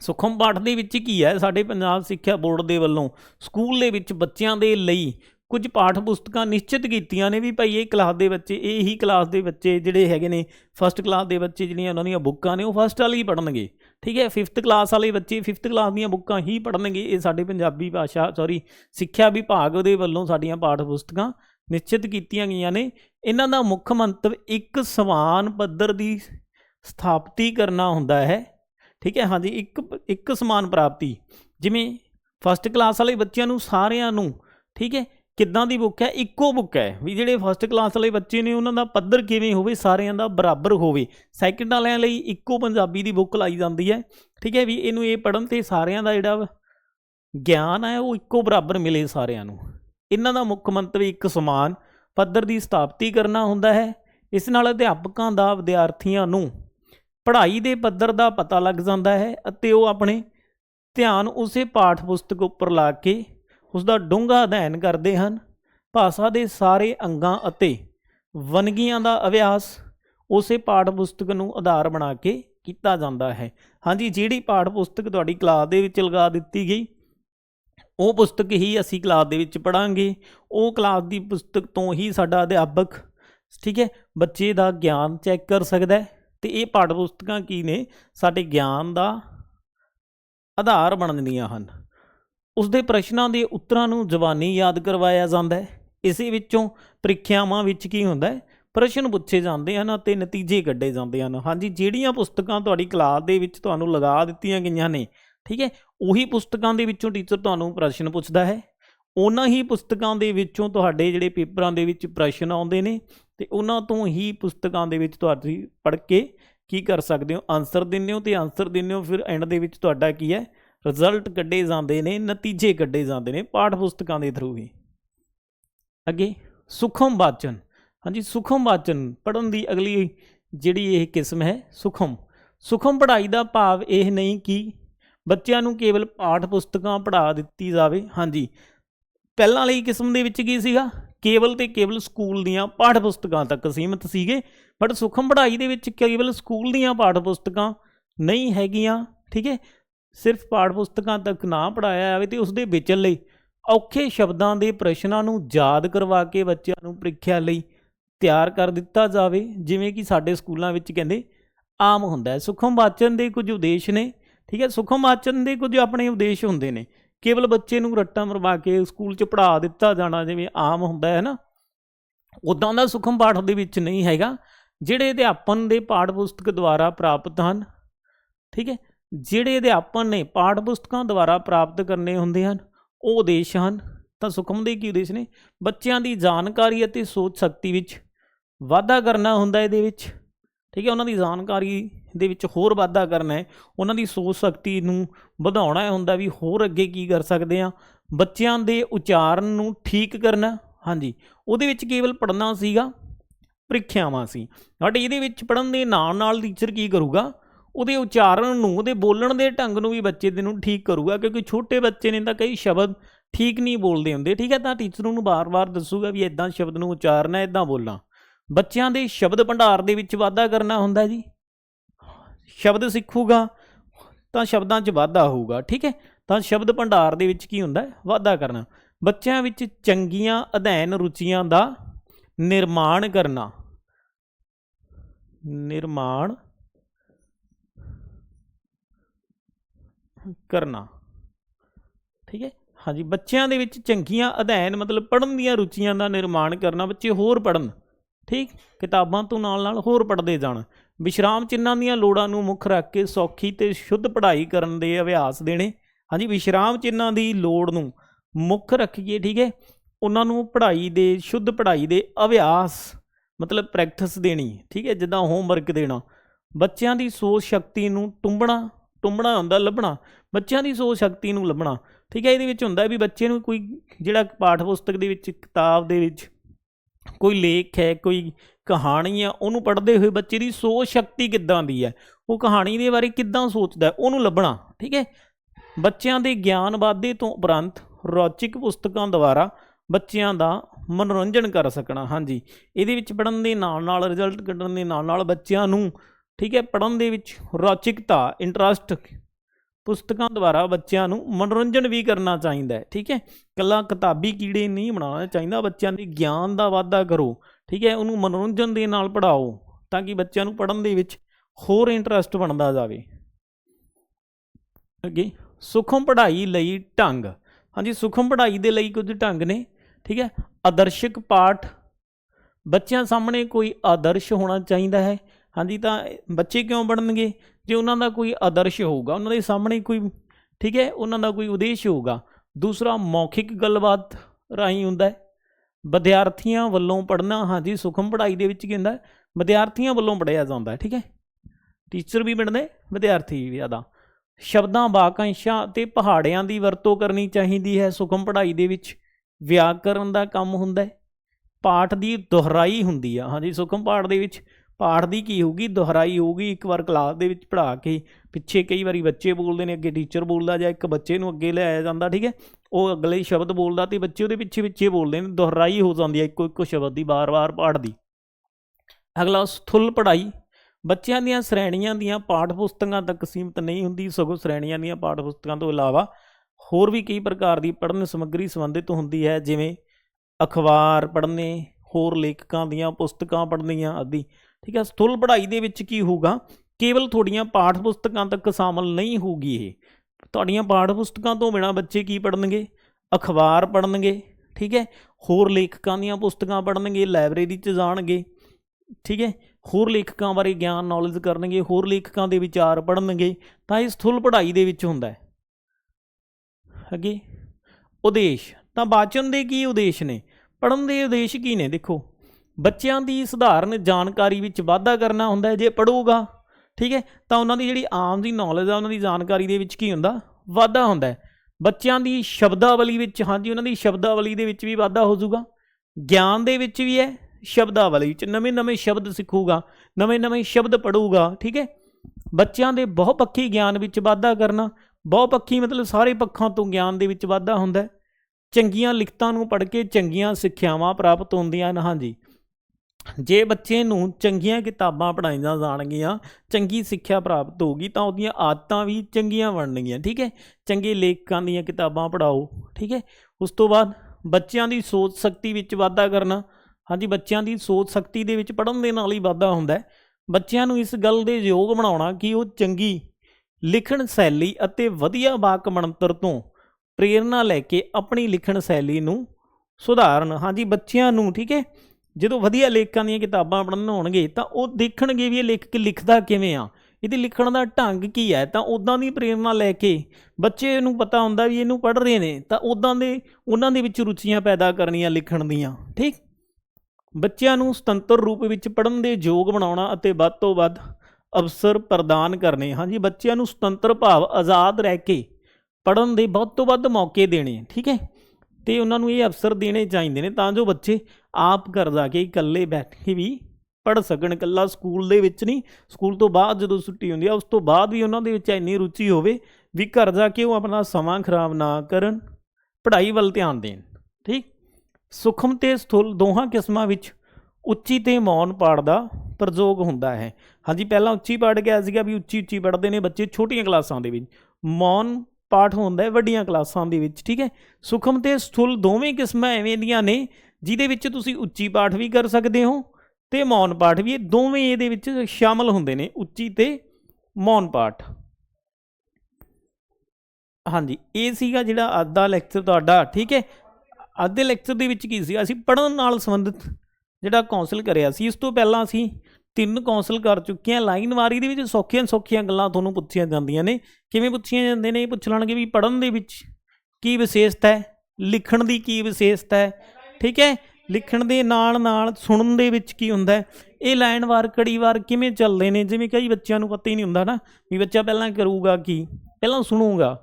ਸੁਖਮ ਪਾਠ ਦੇ ਵਿੱਚ ਕੀ ਹੈ? ਸਾਡੇ ਪੰਜਾਬ ਸਿੱਖਿਆ ਬੋਰਡ ਦੇ ਵੱਲੋਂ ਸਕੂਲ ਦੇ ਵਿੱਚ ਬੱਚਿਆਂ ਦੇ ਲਈ ਕੁਝ ਪਾਠ ਪੁਸਤਕਾਂ ਨਿਸ਼ਚਿਤ ਕੀਤੀਆਂ ਨੇ ਵੀ ਭਾਈ ਇਹ ਕਲਾਸ ਦੇ ਬੱਚੇ, ਇਹ ਹੀ ਕਲਾਸ ਦੇ ਬੱਚੇ ਜਿਹੜੇ ਹੈਗੇ ਨੇ ਫਸਟ ਕਲਾਸ ਦੇ ਬੱਚੇ ਜਿਹੜੀਆਂ ਉਹਨਾਂ ਦੀਆਂ ਬੁੱਕਾਂ ਨੇ ਉਹ ਫਸਟ ਵਾਲੀ ਪੜ੍ਹਨਗੇ। ਠੀਕ ਹੈ 5th ਕਲਾਸ ਵਾਲੇ ਬੱਚੇ 5th ਕਲਾਸ ਦੀਆਂ ਬੁੱਕਾਂ ਹੀ ਪੜ੍ਹਨਗੇ। ਇਹ ਸਾਡੇ ਪੰਜਾਬੀ ਭਾਸ਼ਾ ਸੌਰੀ ਸਿੱਖਿਆ ਵਿਭਾਗ ਦੇ ਵੱਲੋਂ ਸਾਡੀਆਂ ਪਾਠ ਪੁਸਤਕਾਂ ਨਿਸ਼ਚਿਤ ਕੀਤੀਆਂ ਗਈਆਂ ਨੇ। ਇਹਨਾਂ ਦਾ ਮੁੱਖ ਮੰਤਵ ਇੱਕ ਸਮਾਨ ਪੱਧਰ ਦੀ ਸਥਾਪਤੀ ਕਰਨਾ ਹੁੰਦਾ ਹੈ। ਠੀਕ ਹੈ, ਹਾਂਜੀ, ਇੱਕ ਇੱਕ ਸਮਾਨ ਪ੍ਰਾਪਤੀ। ਜਿਵੇਂ ਫਸਟ ਕਲਾਸ ਵਾਲੇ ਬੱਚਿਆਂ ਨੂੰ ਸਾਰਿਆਂ ਨੂੰ, ਠੀਕ ਹੈ ਕਿੱਦਾਂ ਦੀ ਬੁੱਕ ਹੈ? ਇੱਕੋ ਬੁੱਕ ਹੈ ਵੀ ਜਿਹੜੇ ਫਸਟ ਕਲਾਸ ਵਾਲੇ ਬੱਚੇ ਨੇ, ਉਹਨਾਂ ਦਾ ਪੱਧਰ ਕਿਵੇਂ ਹੋਵੇ, ਸਾਰਿਆਂ ਦਾ ਬਰਾਬਰ ਹੋਵੇ। ਸੈਕਿੰਡ ਵਾਲਿਆਂ ਲਈ ਇੱਕੋ ਪੰਜਾਬੀ ਦੀ ਬੁੱਕ ਲਾਈ ਜਾਂਦੀ ਹੈ। ਠੀਕ ਹੈ ਵੀ ਇਹਨੂੰ ਇਹ ਪੜਨ ਤੇ ਸਾਰਿਆਂ ਦਾ ਜਿਹੜਾ ਗਿਆਨ ਹੈ, ਉਹ ਇੱਕੋ ਬਰਾਬਰ ਮਿਲੇ ਸਾਰਿਆਂ ਨੂੰ। ਇਹਨਾਂ ਦਾ ਮੁੱਖ ਮੰਤਵ ਇੱਕ ਸਮਾਨ, ਪੱਧਰ ਦੀ ਸਥਾਪਤੀ ਕਰਨਾ ਹੁੰਦਾ ਹੈ। ਇਸ ਨਾਲ ਅਧਿਆਪਕਾਂ ਦਾ, ਵਿਦਿਆਰਥੀਆਂ ਨੂੰ ਪੜ੍ਹਾਈ ਦੇ ਪੱਧਰ ਦਾ ਪਤਾ ਲੱਗ ਜਾਂਦਾ ਹੈ ਅਤੇ ਉਹ ਆਪਣੇ ਧਿਆਨ ਉਸੇ ਪਾਠ ਪੁਸਤਕ ਉੱਪਰ ਲਾ ਕੇ ਉਸ ਦਾ ਡੂੰਘਾ ਅਧਿਐਨ ਕਰਦੇ ਹਨ। ਭਾਸ਼ਾ ਦੇ ਸਾਰੇ ਅੰਗਾਂ ਅਤੇ ਵੰਨਗੀਆਂ ਦਾ ਅਭਿਆਸ ਉਸੇ ਪਾਠ ਪੁਸਤਕ ਨੂੰ ਆਧਾਰ ਬਣਾ ਕੇ ਕੀਤਾ ਜਾਂਦਾ ਹੈ। ਹਾਂਜੀ, ਜਿਹੜੀ ਪਾਠ ਪੁਸਤਕ ਤੁਹਾਡੀ ਕਲਾਸ ਦੇ ਵਿੱਚ ਲਗਾ ਦਿੱਤੀ ਗਈ, ਉਹ ਪੁਸਤਕ ਹੀ ਅਸੀਂ ਕਲਾਸ ਦੇ ਵਿੱਚ ਪੜਾਂਗੇ ਉਹ ਕਲਾਸ ਦੀ ਪੁਸਤਕ ਤੋਂ ਹੀ ਸਾਡਾ ਅਧਿਆਪਕ, ਠੀਕ ਹੈ, ਬੱਚੇ ਦਾ ਗਿਆਨ ਚੈੱਕ ਕਰ ਸਕਦਾ ਹੈ ਤੇ ਇਹ ਪਾਠ ਪੁਸਤਕਾਂ ਕੀ ਨੇ? ਸਾਡੇ ਗਿਆਨ ਦਾ ਆਧਾਰ ਬਣਦੀਆਂ ਹਨ। ਉਸ ਦੇ ਪ੍ਰਸ਼ਨਾਂ ਦੇ ਉੱਤਰਾਂ ਨੂੰ ਜ਼ਬਾਨੀ ਯਾਦ ਕਰਵਾਇਆ ਜਾਂਦਾ ਹੈ। ਇਸੇ ਵਿੱਚੋਂ ਪ੍ਰੀਖਿਆਵਾਂ ਵਿੱਚ ਕੀ ਹੁੰਦਾ ਹੈ? ਪ੍ਰਸ਼ਨ ਪੁੱਛੇ ਜਾਂਦੇ ਹਨ ਅਤੇ ਨਤੀਜੇ ਕੱਢੇ ਜਾਂਦੇ ਹਨ। ਹਾਂਜੀ, ਜਿਹੜੀਆਂ ਪੁਸਤਕਾਂ ਤੁਹਾਡੀ ਕਲਾਸ ਦੇ ਵਿੱਚ ਤੁਹਾਨੂੰ ਲਗਾ ਦਿੱਤੀਆਂ ਗਈਆਂ ਨੇ, ਠੀਕ ਹੈ, ਉਹੀ ਪੁਸਤਕਾਂ ਦੇ ਵਿੱਚੋਂ ਟੀਚਰ ਤੁਹਾਨੂੰ ਪ੍ਰਸ਼ਨ ਪੁੱਛਦਾ ਹੈ। ਉਹਨਾਂ ਹੀ ਪੁਸਤਕਾਂ ਦੇ ਵਿੱਚੋਂ ਤੁਹਾਡੇ ਜਿਹੜੇ ਪੇਪਰਾਂ ਦੇ ਵਿੱਚ ਪ੍ਰਸ਼ਨ ਆਉਂਦੇ ਨੇ ਤੇ ਉਹਨਾਂ ਤੋਂ ਹੀ ਪੁਸਤਕਾਂ ਦੇ ਵਿੱਚ ਤੁਹਾਡੀ ਪੜ੍ਹ ਕੇ ਕੀ ਕਰ ਸਕਦੇ ਹੋ? ਆਨਸਰ ਦਿੰਦੇ ਹੋ ਤੇ ਆਨਸਰ ਦਿੰਦੇ ਹੋ, ਫਿਰ ਐਂਡ ਦੇ ਵਿੱਚ ਤੁਹਾਡਾ ਕੀ ਹੈ? ਰਿਜ਼ਲਟ ਕੱਢੇ ਜਾਂਦੇ ਨੇ, ਨਤੀਜੇ ਕੱਢੇ ਜਾਂਦੇ ਨੇ ਪਾਠ ਪੁਸਤਕਾਂ ਦੇ ਥਰੂ ਹੀ। ਅੱਗੇ, ਸੁਖਮ ਵਾਚਨ। ਹਾਂਜੀ, ਸੁਖਮ ਵਾਚਨ ਪੜਨ ਦੀ ਅਗਲੀ ਜਿਹੜੀ ਇਹ ਕਿਸਮ ਹੈ, ਸੁਖਮ। ਸੁਖਮ ਪੜ੍ਹਾਈ ਦਾ ਭਾਵ ਇਹ ਨਹੀਂ ਕਿ ਬੱਚਿਆਂ ਨੂੰ ਕੇਵਲ ਪਾਠ ਪੁਸਤਕਾਂ ਪੜ੍ਹਾ ਦਿੱਤੀ ਜਾਵੇ। ਹਾਂਜੀ, ਪਹਿਲਾਂ ਵਾਲੀ ਕਿਸਮ ਦੇ ਵਿੱਚ ਕੀ ਸੀਗਾ? ਕੇਵਲ ਤੇ ਕੇਵਲ ਸਕੂਲ ਦੀਆਂ ਪਾਠ ਪੁਸਤਕਾਂ ਤੱਕ ਸੀਮਿਤ ਸੀਗੇ ਬਟ ਸੁਖਮ ਪੜ੍ਹਾਈ ਦੇ ਵਿੱਚ ਕੇਵਲ ਸਕੂਲ ਦੀਆਂ ਪਾਠ ਪੁਸਤਕਾਂ ਨਹੀਂ ਹੈਗੀਆਂ, ਠੀਕ ਹੈ? ਸਿਰਫ ਪਾਠ ਪੁਸਤਕਾਂ ਤੱਕ ਨਾ ਪੜਾਇਆ ਜਾਵੇ ਤੇ ਉਸ ਦੇ ਲਈ ਔਖੇ ਸ਼ਬਦਾਂ ਦੇ ਪ੍ਰਸ਼ਨਾਂ ਨੂੰ ਯਾਦ ਕਰਵਾ ਕੇ ਬੱਚਿਆਂ ਨੂੰ ਪ੍ਰੀਖਿਆ ਲਈ ਤਿਆਰ ਕਰ ਦਿੱਤਾ ਜਾਵੇ, ਜਿਵੇਂ ਕਿ ਸਾਡੇ ਸਕੂਲਾਂ ਵਿੱਚ ਕਹਿੰਦੇ, ਆਮ ਹੁੰਦਾ ਹੈ। ਸੁਖਮ ਵਾਚਨ ਦੇ ਕੁਝ ਉਦੇਸ਼ ਨੇ, ਠੀਕ ਹੈ, ਸੁਖਮ ਵਾਚਨ ਦੇ ਕੁਝ ਆਪਣੇ ਉਦੇਸ਼ ਹੁੰਦੇ ਨੇ। ਕੇਵਲ ਬੱਚੇ ਨੂੰ ਰੱਟਾਂ ਮਰਵਾ ਕੇ ਸਕੂਲ 'ਚ ਪੜ੍ਹਾ ਦਿੱਤਾ ਜਾਣਾ ਜਿਵੇਂ ਆਮ ਹੁੰਦਾ ਹੈ ਨਾ ਉਦਾਂ ਦਾ ਸੁਖਮ ਪਾਠ ਦੇ ਵਿੱਚ ਨਹੀਂ ਹੈਗਾ, ਜਿਹੜੇ ਅਧਿਆਪਨ ਦੇ ਪਾਠ ਪੁਸਤਕ ਦੁਆਰਾ ਪ੍ਰਾਪਤ ਹਨ, ਠੀਕ ਹੈ। ਜਿਹੜੇ ਅਧਿਆਪਨ ਨੇ ਪਾਠ ਪੁਸਤਕਾਂ ਦੁਆਰਾ ਪ੍ਰਾਪਤ ਕਰਨੇ ਹੁੰਦੇ ਹਨ, ਉਹ ਉਦੇਸ਼ ਹਨ। ਤਾਂ ਸੁਖਮ ਦੇ ਕੀ ਉਦੇਸ਼ ਨੇ? ਬੱਚਿਆਂ ਦੀ ਜਾਣਕਾਰੀ ਅਤੇ ਸੋਚ ਸ਼ਕਤੀ ਵਿੱਚ ਵਾਧਾ ਕਰਨਾ ਹੁੰਦਾ ਇਹਦੇ ਵਿੱਚ। ਠੀਕ ਹੈ, ਉਹਨਾਂ ਦੀ ਜਾਣਕਾਰੀ ਦੇ ਵਿੱਚ ਹੋਰ ਵਾਧਾ ਕਰਨਾ ਹੈ। ਉਹਨਾਂ ਦੀ ਸੋਚ ਸ਼ਕਤੀ ਨੂੰ ਵਧਾਉਣਾ ਹੁੰਦਾ ਵੀ ਹੋਰ ਅੱਗੇ ਕੀ ਕਰ ਸਕਦੇ ਆ ਬੱਚਿਆਂ ਦੇ ਉਚਾਰਨ ਨੂੰ ਠੀਕ ਕਰਨਾ, ਹਾਂਜੀ। ਉਹਦੇ ਵਿੱਚ ਕੇਵਲ ਪੜ੍ਹਨਾ ਸੀਗਾ, ਪ੍ਰੀਖਿਆਵਾਂ ਸੀ। ਬਟ ਇਹਦੇ ਵਿੱਚ ਪੜ੍ਹਨ ਦੇ ਨਾਲ ਨਾਲ ਟੀਚਰ ਕੀ ਕਰੂਗਾ? ਉਹਦੇ ਉਚਾਰਨ ਨੂੰ, ਉਹਦੇ ਬੋਲਣ ਦੇ ਢੰਗ ਨੂੰ ਵੀ ਬੱਚੇ ਦੇ ਨੂੰ ਠੀਕ ਕਰੂਗਾ, ਕਿਉਂਕਿ ਛੋਟੇ ਬੱਚੇ ਨੇ ਤਾਂ ਕਈ ਸ਼ਬਦ ਠੀਕ ਨਹੀਂ ਬੋਲਦੇ ਹੁੰਦੇ। ਠੀਕ ਹੈ, ਤਾਂ ਟੀਚਰ ਨੂੰ ਬਾਰ-ਬਾਰ ਦੱਸੂਗਾ ਵੀ ਇਦਾਂ ਸ਼ਬਦ ਨੂੰ ਉਚਾਰਨਾ ਇਦਾਂ ਬੋਲਣਾ। ਬੱਚਿਆਂ ਦੇ ਸ਼ਬਦ ਭੰਡਾਰ ਦੇ ਵਿੱਚ ਵਾਧਾ ਕਰਨਾ ਹੁੰਦਾ ਜੀ। ਸ਼ਬਦ ਸਿੱਖੂਗਾ, ਤਾਂ ਸ਼ਬਦਾਂ 'ਚ ਵਾਧਾ ਹੋਊਗਾ, ਠੀਕ ਹੈ? ਤਾਂ ਸ਼ਬਦ ਭੰਡਾਰ ਦੇ ਵਿੱਚ ਕੀ ਹੁੰਦਾ? ਵਾਧਾ ਕਰਨਾ। ਬੱਚਿਆਂ ਵਿੱਚ ਚੰਗੀਆਂ ਅਧਿਐਨ ਰੁਚੀਆਂ ਦਾ ਨਿਰਮਾਣ ਕਰਨਾ। ਨਿਰਮਾਣ ਕਰਨਾ। ਠੀਕ ਹੈ? ਹਾਂਜੀ, ਬੱਚਿਆਂ ਦੇ ਵਿੱਚ ਚੰਗੀਆਂ ਅਧਿਐਨ, ਮਤਲਬ ਪੜ੍ਹਨ ਦੀਆਂ ਰੁਚੀਆਂ ਦਾ ਨਿਰਮਾਣ ਕਰਨਾ, ਬੱਚੇ ਹੋਰ ਪੜ੍ਹਨ। ਠੀਕ? ਕਿਤਾਬਾਂ ਤੋਂ ਨਾਲ ਨਾਲ ਹੋਰ ਪੜ੍ਹਦੇ ਜਾਣ। ਵਿਸ਼ਰਾਮ ਚਿੰਨਾਂ ਦੀਆਂ ਲੋੜਾਂ ਨੂੰ ਮੁੱਖ ਰੱਖ ਕੇ ਸੌਖੀ ਤੇ ਸ਼ੁੱਧ ਪੜ੍ਹਾਈ ਕਰਨ ਦੇ ਅਭਿਆਸ ਦੇਣੇ। ਹਾਂਜੀ, ਵਿਸ਼ਰਾਮ ਚਿੰਨਾਂ ਦੀ ਲੋੜ ਨੂੰ ਮੁੱਖ ਰੱਖੀਏ, ਠੀਕ ਹੈ? ਉਹਨਾਂ ਨੂੰ ਪੜ੍ਹਾਈ ਦੇ, ਸ਼ੁੱਧ ਪੜ੍ਹਾਈ ਦੇ ਅਭਿਆਸ, ਮਤਲਬ ਪ੍ਰੈਕਟਿਸ ਦੇਣੀ। ਠੀਕ ਹੈ? ਜਿੱਦਾਂ ਹੋਮਵਰਕ ਦੇਣਾ। ਬੱਚਿਆਂ ਦੀ ਸੋਚ ਸ਼ਕਤੀ ਨੂੰ ਟੁੰਬਣਾ ਟੁੰਬਣਾ ਹੁੰਦਾ ਲੱਭਣਾ, ਬੱਚਿਆਂ ਦੀ ਸੋਚ ਸ਼ਕਤੀ ਨੂੰ ਲੱਭਣਾ। ਠੀਕ ਹੈ, ਇਹਦੇ ਵਿੱਚ ਹੁੰਦਾ ਵੀ ਬੱਚੇ ਨੂੰ ਕੋਈ ਜਿਹੜਾ ਪਾਠ ਪੁਸਤਕ ਦੇ ਵਿੱਚ, ਕਿਤਾਬ ਦੇ ਵਿੱਚ ਕੋਈ ਲੇਖ ਹੈ, ਕੋਈ ਕਹਾਣੀ ਹੈ, ਉਹਨੂੰ ਪੜ੍ਹਦੇ ਹੋਏ ਬੱਚੇ ਦੀ ਸੋਚ ਸ਼ਕਤੀ ਕਿੱਦਾਂ ਦੀ ਹੈ, ਉਹ ਕਹਾਣੀ ਦੇ ਬਾਰੇ ਕਿੱਦਾਂ ਸੋਚਦਾ, ਉਹਨੂੰ ਲੱਭਣਾ। ਠੀਕ ਹੈ, ਬੱਚਿਆਂ ਦੇ ਗਿਆਨ ਵਾਧੇ ਤੋਂ ਉਪਰੰਤ ਰੌਚਿਕ ਪੁਸਤਕਾਂ ਦੁਆਰਾ ਬੱਚਿਆਂ ਦਾ ਮਨੋਰੰਜਨ ਕਰ ਸਕਣਾ। ਹਾਂਜੀ, ਇਹਦੇ ਵਿੱਚ ਪੜਨ ਦੇ ਨਾਲ ਨਾਲ ਰਿਜ਼ਲਟ ਕੱਢਣ ਦੇ ਨਾਲ ਨਾਲ ਬੱਚਿਆਂ ਨੂੰ ਠੀਕ ਹੈ ਪੜਨ ਦੇ ਵਿੱਚ ਰੌਚਿਕਤਾ ਇੰਟਰਸਟ ਪੁਸਤਕਾਂ ਦੁਆਰਾ ਬੱਚਿਆਂ ਨੂੰ ਮਨੋਰੰਜਨ ਵੀ ਕਰਨਾ ਚਾਹੀਦਾ ਹੈ, ਠੀਕ ਹੈ। ਕੱਲਾ ਕਿਤਾਬੀ ਕੀੜੇ ਨਹੀਂ ਬਣਾਉਣਾ ਚਾਹੀਦਾ, ਬੱਚਿਆਂ ਦੇ ਗਿਆਨ ਦਾ ਵਾਧਾ ਕਰੋ, ਠੀਕ ਹੈ। ਉਹਨੂੰ ਮਨੋਰੰਜਨ ਦੇ ਨਾਲ ਪੜਾਓ ਤਾਂ ਕਿ ਬੱਚਿਆਂ ਨੂੰ ਪੜਨ ਦੇ ਵਿੱਚ ਹੋਰ ਇੰਟਰਸਟ ਬਣਦਾ ਜਾਵੇ। ਅੱਗੇ, ਸੁਖਮ ਪੜ੍ਹਾਈ ਲਈ ਢੰਗ। ਹਾਂਜੀ, ਸੁਖਮ ਪੜ੍ਹਾਈ ਦੇ ਲਈ ਕੁਝ ਢੰਗ ਨੇ, ਠੀਕ ਹੈ। ਆਦਰਸ਼ਕ ਪਾਠ, ਬੱਚਿਆਂ ਸਾਹਮਣੇ ਕੋਈ ਆਦਰਸ਼ ਹੋਣਾ ਚਾਹੀਦਾ ਹੈ ਹਾਂਜੀ ਤਾਂ ਬੱਚੇ ਕਿਉਂ ਬਣਨਗੇ? ਜੇ ਉਹਨਾਂ ਦਾ ਕੋਈ ਆਦਰਸ਼ ਹੋਊਗਾ, ਉਹਨਾਂ ਦੇ ਸਾਹਮਣੇ ਕੋਈ, ਠੀਕ ਹੈ, ਉਹਨਾਂ ਦਾ ਕੋਈ ਉਦੇਸ਼ ਹੋਊਗਾ, ਦੂਸਰਾ ਮੌਖਿਕ ਗੱਲਬਾਤ ਰਾਹੀਂ ਹੁੰਦਾ ਹੈ। ਵਿਦਿਆਰਥੀਆਂ ਵੱਲੋਂ ਪੜ੍ਹਨਾ, ਹਾਂਜੀ, ਸੁਖਮ ਪੜ੍ਹਾਈ ਦੇ ਵਿੱਚ ਕੀ ਹੁੰਦਾ ਵਿਦਿਆਰਥੀਆਂ ਵੱਲੋਂ ਪੜ੍ਹਿਆ ਜਾਂਦਾ ਹੈ, ਠੀਕ ਹੈ। ਟੀਚਰ ਵੀ ਬਣਦੇ ਵਿਦਿਆਰਥੀ ਵੀ ਜ਼ਿਆਦਾ। ਸ਼ਬਦਾਂ, ਵਾਕਾਂਸ਼ਾਂ ਤੇ ਪਹਾੜਿਆਂ ਦੀ ਵਰਤੋਂ ਕਰਨੀ ਚਾਹੀਦੀ ਹੈ। ਸੁਖਮ ਪੜ੍ਹਾਈ ਦੇ ਵਿੱਚ ਵਿਆਕਰਨ ਦਾ ਕੰਮ ਹੁੰਦਾ ਹੈ। ਪਾਠ ਦੀ ਦੁਹਰਾਈ ਹੁੰਦੀ ਆ, ਹਾਂਜੀ, ਸੁਖਮ ਪਾਠ ਦੇ ਵਿੱਚ ਪਾਠ ਦੀ ਕੀ ਹੋਊਗੀ, ਦੁਹਰਾਈ ਹੋਊਗੀ, ਇੱਕ ਵਾਰ ਕਲਾਸ ਦੇ ਵਿੱਚ ਪੜ੍ਹਾ ਕੇ ਪਿੱਛੇ ਕਈ ਵਾਰੀ ਬੱਚੇ ਬੋਲਦੇ ਨੇ, ਅੱਗੇ ਟੀਚਰ ਬੋਲਦਾ ਜਾਂ ਇੱਕ ਬੱਚੇ ਨੂੰ ਅੱਗੇ ਲਿਆਇਆ ਜਾਂਦਾ, ਠੀਕ ਹੈ? ਉਹ ਅਗਲੇ ਸ਼ਬਦ ਬੋਲਦਾ ਤੇ ਬੱਚੇ ਉਹਦੇ ਪਿੱਛੇ ਪਿੱਛੇ ਬੋਲਦੇ ਨੇ, ਦੁਹਰਾਈ ਹੋ ਜਾਂਦੀ ਹੈ ਇੱਕੋ ਇੱਕੋ ਸ਼ਬਦ ਦੀ ਬਾਰ-ਬਾਰ ਪਾਠ ਦੀ। ਅਗਲਾ ਸਥੁੱਲ ਪੜ੍ਹਾਈ, ਬੱਚਿਆਂ ਦੀਆਂ ਸ਼੍ਰੇਣੀਆਂ ਦੀਆਂ ਪਾਠ ਪੁਸਤਕਾਂ ਤੱਕ ਸੀਮਿਤ ਨਹੀਂ ਹੁੰਦੀ, ਸਗੋਂ ਸ਼੍ਰੇਣੀਆਂ ਦੀਆਂ ਪਾਠ ਪੁਸਤਕਾਂ ਤੋਂ ਇਲਾਵਾ ਹੋਰ ਵੀ ਕਈ ਪ੍ਰਕਾਰ ਦੀ ਪੜ੍ਹਨ ਸਮੱਗਰੀ ਸੰਬੰਧਿਤ ਹੁੰਦੀ ਹੈ, ਜਿਵੇਂ ਅਖਬਾਰ ਪੜ੍ਹਨੇ, ਹੋਰ ਲੇਖਕਾਂ ਦੀਆਂ ਪੁਸਤਕਾਂ ਪੜ੍ਹਨੀਆਂ ਆਦਿ। ਠੀਕ ਹੈ, ਸਥੂਲ ਪੜ੍ਹਾਈ ਦੇ ਵਿੱਚ ਕੀ ਹੋਊਗਾ? ਕੇਵਲ ਤੁਹਾਡੀਆਂ ਪਾਠ ਪੁਸਤਕਾਂ ਤੱਕ ਸ਼ਾਮਲ ਨਹੀਂ ਹੋਊਗੀ ਇਹ। ਤੁਹਾਡੀਆਂ ਪਾਠ ਪੁਸਤਕਾਂ ਤੋਂ ਬਿਨਾ ਬੱਚੇ ਕੀ ਪੜ੍ਹਨਗੇ? ਅਖਬਾਰ ਪੜ੍ਹਨਗੇ, ਠੀਕ ਹੈ? ਹੋਰ ਲੇਖਕਾਂ ਦੀਆਂ ਪੁਸਤਕਾਂ ਪੜ੍ਹਨਗੇ, ਲਾਇਬ੍ਰੇਰੀ 'ਚ ਜਾਣਗੇ, ਠੀਕ ਹੈ? ਹੋਰ ਲੇਖਕਾਂ ਬਾਰੇ ਗਿਆਨ ਨੌਲੇਜ ਕਰਨਗੇ, ਹੋਰ ਲੇਖਕਾਂ ਦੇ ਵਿਚਾਰ ਪੜ੍ਹਨਗੇ, ਤਾਂ ਇਹ ਸਥੂਲ ਪੜ੍ਹਾਈ ਦੇ ਵਿੱਚ ਹੁੰਦਾ ਹੈ। ਅੱਗੇ, ਉਦੇਸ਼, ਤਾਂ ਵਾਚਨ ਦੇ ਕੀ ਉਦੇਸ਼ ਨੇ? ਪੜ੍ਹਨ ਦੇ ਉਦੇਸ਼ ਕੀ ਨੇ? ਦੇਖੋ ਬੱਚਿਆਂ ਦੀ ਸਧਾਰਨ ਜਾਣਕਾਰੀ ਵਿੱਚ ਵਾਧਾ ਕਰਨਾ ਹੁੰਦਾ ਹੈ ਜੇ ਪੜੂਗਾ ਠੀਕ ਹੈ, ਤਾਂ ਉਹਨਾਂ ਦੀ ਜਿਹੜੀ ਆਮ ਦੀ ਨੌਲੇਜ ਆ, ਉਹਨਾਂ ਦੀ ਜਾਣਕਾਰੀ ਦੇ ਵਿੱਚ ਕੀ ਹੁੰਦਾ? ਵਾਧਾ ਹੁੰਦਾ ਹੈ। ਬੱਚਿਆਂ ਦੀ ਸ਼ਬਦਾਵਲੀ ਵਿੱਚ, ਹਾਂਜੀ, ਉਹਨਾਂ ਦੀ ਸ਼ਬਦਾਵਲੀ ਦੇ ਵਿੱਚ ਵੀ ਵਾਧਾ ਹੋ ਜਾਊਗਾ। ਗਿਆਨ ਦੇ ਵਿੱਚ ਵੀ ਹੈ, ਸ਼ਬਦਾਵਲੀ ਵਿੱਚ ਨਵੇਂ-ਨਵੇਂ ਸ਼ਬਦ ਸਿੱਖੂਗਾ ਨਵੇਂ-ਨਵੇਂ ਸ਼ਬਦ ਪੜੂਗਾ ਠੀਕ ਹੈ। ਬੱਚਿਆਂ ਦੇ ਬਹੁਪੱਖੀ ਗਿਆਨ ਵਿੱਚ ਵਾਧਾ ਕਰਨਾ ਬਹੁਪੱਖੀ ਮਤਲਬ ਸਾਰੇ ਪੱਖਾਂ ਤੋਂ ਗਿਆਨ ਦੇ ਵਿੱਚ ਵਾਧਾ ਹੁੰਦਾ ਹੈ। ਚੰਗੀਆਂ ਲਿਖਤਾਂ ਨੂੰ ਪੜ੍ਹ ਕੇ ਚੰਗੀਆਂ ਸਿੱਖਿਆਵਾਂ ਪ੍ਰਾਪਤ ਹੁੰਦੀਆਂ ਹਨ, ਹਾਂਜੀ। ਜੇ ਬੱਚੇ ਨੂੰ ਚੰਗੀਆਂ ਕਿਤਾਬਾਂ ਪੜ੍ਹਾਈਆਂ ਜਾਣਗੀਆਂ, ਚੰਗੀ ਸਿੱਖਿਆ ਪ੍ਰਾਪਤ ਹੋਊਗੀ, ਤਾਂ ਉਹਦੀਆਂ ਆਦਤਾਂ ਵੀ ਚੰਗੀਆਂ ਬਣਨਗੀਆਂ, ਠੀਕ ਹੈ? ਚੰਗੇ ਲੇਖਕਾਂ ਦੀਆਂ ਕਿਤਾਬਾਂ ਪੜ੍ਹਾਓ, ਠੀਕ ਹੈ? ਉਸ ਤੋਂ ਬਾਅਦ ਬੱਚਿਆਂ ਦੀ ਸੋਚ ਸ਼ਕਤੀ ਵਿੱਚ ਵਾਧਾ ਕਰਨਾ। ਹਾਂਜੀ, ਬੱਚਿਆਂ ਦੀ ਸੋਚ ਸ਼ਕਤੀ ਦੇ ਵਿੱਚ ਪੜ੍ਹਨ ਦੇ ਨਾਲ ਹੀ ਵਾਧਾ ਹੁੰਦਾ ਹੈ। ਬੱਚਿਆਂ ਨੂੰ ਇਸ ਗੱਲ ਦੇ ਯੋਗ ਬਣਾਉਣਾ ਕਿ ਉਹ ਚੰਗੀ ਲਿਖਣ ਸ਼ੈਲੀ ਅਤੇ ਵਧੀਆ ਵਾਕ ਬਣਤਰ ਤੋਂ ਪ੍ਰੇਰਣਾ ਲੈ ਕੇ ਆਪਣੀ ਲਿਖਣ ਸ਼ੈਲੀ ਨੂੰ ਸੁਧਾਰਨ, ਹਾਂਜੀ, ਬੱਚਿਆਂ ਨੂੰ, ਠੀਕ ਹੈ? ਜਦੋਂ ਵਧੀਆ ਲੇਖਕਾਂ ਦੀਆਂ ਕਿਤਾਬਾਂ ਪੜ੍ਹਨ ਹੋਣਗੇ, ਤਾਂ ਉਹ ਦੇਖਣਗੇ ਵੀ ਇਹ ਲੇਖਕ ਲਿਖਦਾ ਕਿਵੇਂ ਆ। ਇਹਦੇ ਲਿਖਣ ਦਾ ਢੰਗ ਕੀ ਹੈ? ਤਾਂ ਉਦਾਂ ਦੀ ਪ੍ਰੇਰਣਾ ਲੈ ਕੇ ਬੱਚੇ ਨੂੰ ਪਤਾ ਹੁੰਦਾ ਵੀ ਇਹਨੂੰ ਪੜ੍ਹ ਰਹੇ ਨੇ, ਤਾਂ ਉਦਾਂ ਦੇ ਉਹਨਾਂ ਦੇ ਵਿੱਚ ਰੁਚੀਆਂ ਪੈਦਾ ਕਰਨੀਆਂ ਲਿਖਣ ਦੀਆਂ, ਠੀਕ? ਬੱਚਿਆਂ ਨੂੰ ਸੁਤੰਤਰ ਰੂਪ ਵਿੱਚ ਪੜ੍ਹਨ ਦੇ ਯੋਗ ਬਣਾਉਣਾ ਅਤੇ ਵੱਧ ਤੋਂ ਵੱਧ ਅਵਸਰ ਪ੍ਰਦਾਨ ਕਰਨੇ। ਹਾਂਜੀ, ਬੱਚਿਆਂ ਨੂੰ ਸੁਤੰਤਰ ਭਾਵ ਆਜ਼ਾਦ ਰਹਿ ਕੇ ਪੜ੍ਹਨ ਦੇ ਵੱਧ ਤੋਂ ਵੱਧ ਮੌਕੇ ਦੇਣੇ, ਠੀਕ ਹੈ? ਤੇ ਉਹਨਾਂ ਨੂੰ ਇਹ ਅਵਸਰ ਦੇਣੇ ਚਾਹੀਦੇ ਨੇ ਤਾਂ ਜੋ ਬੱਚੇ ਆਪ ਘਰ ਜਾ ਕੇ ਇਕੱਲੇ ਬੈਠ ਕੇ ਵੀ ਪੜ੍ਹ ਸਕਣ, ਇਕੱਲਾ ਸਕੂਲ ਦੇ ਵਿੱਚ ਨਹੀਂ, ਸਕੂਲ ਤੋਂ ਬਾਅਦ ਜਦੋਂ ਛੁੱਟੀ ਹੁੰਦੀ ਆ, ਉਸ ਤੋਂ ਬਾਅਦ ਵੀ ਉਹਨਾਂ ਦੇ ਵਿੱਚ ਇੰਨੀ ਰੁਚੀ ਹੋਵੇ ਵੀ ਘਰ ਜਾ ਕੇ ਉਹ ਆਪਣਾ ਸਮਾਂ ਖਰਾਬ ਨਾ ਕਰਨ, ਪੜ੍ਹਾਈ ਵੱਲ ਧਿਆਨ ਦੇਣ, ਠੀਕ? ਸੁਖਮ ਤੇ ਸਥੂਲ ਦੋਹਾਂ ਕਿਸਮਾਂ ਵਿੱਚ ਉੱਚੀ ਤੇ ਮੌਨ ਪਾੜ ਦਾ ਪ੍ਰਯੋਗ ਹੁੰਦਾ ਹੈ। ਹਾਂਜੀ, ਪਹਿਲਾਂ ਉੱਚੀ ਪੜ੍ਹ ਗਿਆ ਸੀਗਾ ਵੀ ਉੱਚੀ ਉੱਚੀ ਪੜ੍ਹਦੇ ਨੇ ਬੱਚੇ ਛੋਟੀਆਂ ਕਲਾਸਾਂ ਦੇ ਵਿੱਚ। ਮੌਨ ਪਾਠ ਹੁੰਦਾ ਵੱਡੀਆਂ ਕਲਾਸਾਂ ਦੇ ਵਿੱਚ, ਠੀਕ ਹੈ? ਸੁਖਮ ਤੇ ਸਥੂਲ ਦੋਵੇਂ ਕਿਸਮਾਂ ਐਵੇਂ ਦੀਆਂ ਨੇ, ਜਿਹਦੇ ਵਿੱਚ ਤੁਸੀਂ ਉੱਚੀ ਪਾਠ ਵੀ ਕਰ ਸਕਦੇ ਹੋ ਤੇ ਮੌਨ ਪਾਠ ਵੀ, ਇਹ ਦੋਵੇਂ ਇਹਦੇ ਵਿੱਚ ਸ਼ਾਮਲ ਹੁੰਦੇ ਨੇ, ਉੱਚੀ ਤੇ ਮੌਨ ਪਾਠ। ਹਾਂਜੀ, ਇਹ ਸੀਗਾ ਜਿਹੜਾ ਅੱਜ ਦਾ ਲੈਕਚਰ ਤੁਹਾਡਾ, ਠੀਕ ਹੈ? ਅੱਜ ਦੇ ਲੈਕਚਰ ਦੇ ਵਿੱਚ ਕੀ ਸੀ ਅਸੀਂ ਪੜ੍ਹਨ ਨਾਲ ਸੰਬੰਧਿਤ ਜਿਹੜਾ ਕੌਂਸਲ ਕਰਿਆ ਸੀ, ਇਸ ਤੋਂ ਪਹਿਲਾਂ ਅਸੀਂ ਤਿੰਨ ਕੌਂਸਲ ਕਰ ਚੁੱਕੀਆਂ ਹਾਂ ਲਾਈਨ ਵਾਰੀ ਦੇ ਵਿੱਚ ਸੌਖੀਆਂ ਸੌਖੀਆਂ ਗੱਲਾਂ ਤੁਹਾਨੂੰ ਪੁੱਛੀਆਂ ਜਾਂਦੀਆਂ ਨੇ। ਕਿਵੇਂ ਪੁੱਛੀਆਂ ਜਾਂਦੇ ਨੇ? ਇਹ ਪੁੱਛ ਲੈਣਗੇ ਵੀ ਪੜ੍ਹਨ ਦੇ ਵਿੱਚ ਕੀ ਵਿਸ਼ੇਸ਼ਤਾ ਹੈ? ਲਿਖਣ ਦੀ ਕੀ ਵਿਸ਼ੇਸ਼ਤਾ ਹੈ? ਠੀਕ ਹੈ? ਲਿਖਣ ਦੇ ਨਾਲ ਨਾਲ ਸੁਣਨ ਦੇ ਵਿੱਚ ਕੀ ਹੁੰਦਾ ਇਹ ਲਾਈਨ ਵਾਰ ਕੜੀ ਵਾਰ ਕਿਵੇਂ ਚੱਲਦੇ ਨੇ? ਜਿਵੇਂ ਕਈ ਬੱਚਿਆਂ ਨੂੰ ਪਤਾ ਹੀ ਨਹੀਂ ਹੁੰਦਾ ਨਾ ਵੀ ਬੱਚਾ ਪਹਿਲਾਂ ਕਰੂਗਾ ਕੀ? ਪਹਿਲਾਂ ਸੁਣੂਗਾ,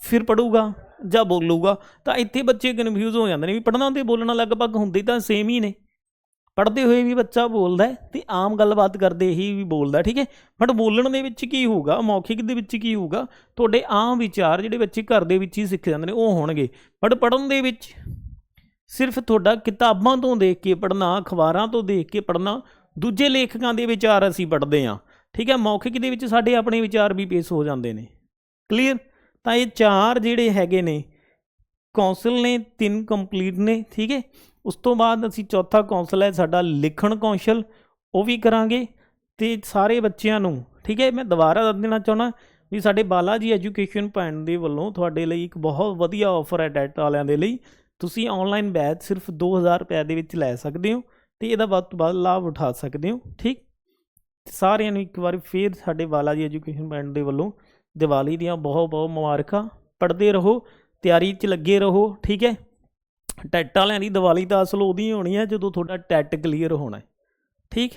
ਫਿਰ ਪੜੂਗਾ ਜਾਂ ਬੋਲੂਗਾ। ਤਾਂ ਇੱਥੇ ਬੱਚੇ ਕਨਫਿਊਜ਼ ਹੋ ਜਾਂਦੇ ਨੇ ਵੀ ਪੜ੍ਹਨਾ ਤੇ ਬੋਲਣਾ ਲਗਭਗ ਹੁੰਦੇ ਤਾਂ ਸੇਮ ਹੀ ਨੇ। ਪੜ੍ਹਦੇ ਹੋਏ ਵੀ ਬੱਚਾ ਬੋਲਦਾ ਹੈ ਤੇ ਆਮ ਗੱਲਬਾਤ ਕਰਦੇ ਹੀ ਵੀ ਬੋਲਦਾ ਠੀਕ ਹੈ? ਬਟ ਬੋਲਣ ਦੇ ਵਿੱਚ ਕੀ ਹੋਊਗਾ, ਮੌਖਿਕ ਦੇ ਵਿੱਚ ਕੀ ਹੋਊਗਾ, ਤੁਹਾਡੇ ਆਮ ਵਿਚਾਰ ਜਿਹੜੇ ਬੱਚੇ ਘਰ ਦੇ ਵਿੱਚ ਹੀ ਸਿੱਖ ਜਾਂਦੇ ਨੇ, ਉਹ ਹੋਣਗੇ। ਬਟ ਪੜ੍ਹਨ ਦੇ ਵਿੱਚ ਸਿਰਫ ਤੁਹਾਡਾ ਕਿਤਾਬਾਂ ਤੋਂ ਦੇਖ ਕੇ ਪੜ੍ਹਨਾ, ਅਖਬਾਰਾਂ ਤੋਂ ਦੇਖ ਕੇ ਪੜ੍ਹਨਾ, ਦੂਜੇ ਲੇਖਕਾਂ ਦੇ ਵਿਚਾਰ ਅਸੀਂ ਪੜ੍ਹਦੇ ਹਾਂ, ਠੀਕ ਹੈ? ਮੌਖਿਕ ਦੇ ਵਿੱਚ ਸਾਡੇ ਆਪਣੇ ਵਿਚਾਰ ਵੀ ਪੇਸ਼ ਹੋ ਜਾਂਦੇ ਨੇ। ਕਲੀਅਰ ਤਾਂ ਇਹ ਚਾਰ ਜਿਹੜੇ ਹੈਗੇ ਨੇ, ਕੌਂਸਲ ਨੇ, ਤਿੰਨ ਕੰਪਲੀਟ ਨੇ, ਠੀਕ ਹੈ? ਉਸ ਤੋਂ ਬਾਅਦ ਅਸੀਂ ਚੌਥਾ ਕੌਂਸਲ ਹੈ, ਸਾਡਾ ਲਿਖਣ ਕੌਂਸਲ, ਉਹ ਵੀ ਕਰਾਂਗੇ ਤੇ ਸਾਰੇ ਬੱਚਿਆਂ ਨੂੰ, ਠੀਕ ਹੈ, ਮੈਂ ਦੁਬਾਰਾ ਦੱਸ ਦੇਣਾ ਚਾਹੁੰਦਾ ਵੀ ਸਾਡੇ ਬਾਲਾ ਜੀ ਐਜੂਕੇਸ਼ਨ ਭੈਣ ਦੇ ਵੱਲੋਂ ਤੁਹਾਡੇ ਲਈ ਇੱਕ ਬਹੁਤ ਵਧੀਆ ਆਫਰ ਹੈ ਡੈਟ ਵਾਲਿਆਂ ਦੇ ਲਈ। ਤੁਸੀਂ ਆਨਲਾਈਨ ਬੈਚ ਸਿਰਫ 2000 ਰੁਪਏ ਦੇ ਵਿੱਚ ਲੈ ਸਕਦੇ ਹੋ ਤੇ ਇਹਦਾ ਵੱਧ ਤੋਂ ਵੱਧ ਲਾਭ ਉਠਾ ਸਕਦੇ ਹੋ, ਠੀਕ? ਸਾਰਿਆਂ ਨੂੰ ਇੱਕ ਵਾਰ ਫੇਰ ਸਾਡੇ ਬਾਲਾ ਜੀ ਐਜੂਕੇਸ਼ਨ ਭੈਣ ਦੇ ਵੱਲੋਂ ਦੀਵਾਲੀ ਦੀਆਂ ਬਹੁਤ ਬਹੁਤ ਮੁਬਾਰਕਾਂ। ਪੜ੍ਹਦੇ ਰਹੋ, ਤਿਆਰੀ 'ਚ ਲੱਗੇ ਰਹੋ, ਠੀਕ ਹੈ? ਟੈਟ ਵਾਲਿਆਂ ਦੀ ਦੀਵਾਲੀ ਤਾਂ ਅਸਲ ਉਹਦੀ ਹੋਣੀ ਹੈ ਜਦੋਂ ਤੁਹਾਡਾ ਟੈਟ ਕਲੀਅਰ ਹੋਣਾ ਹੈ। ਠੀਕ?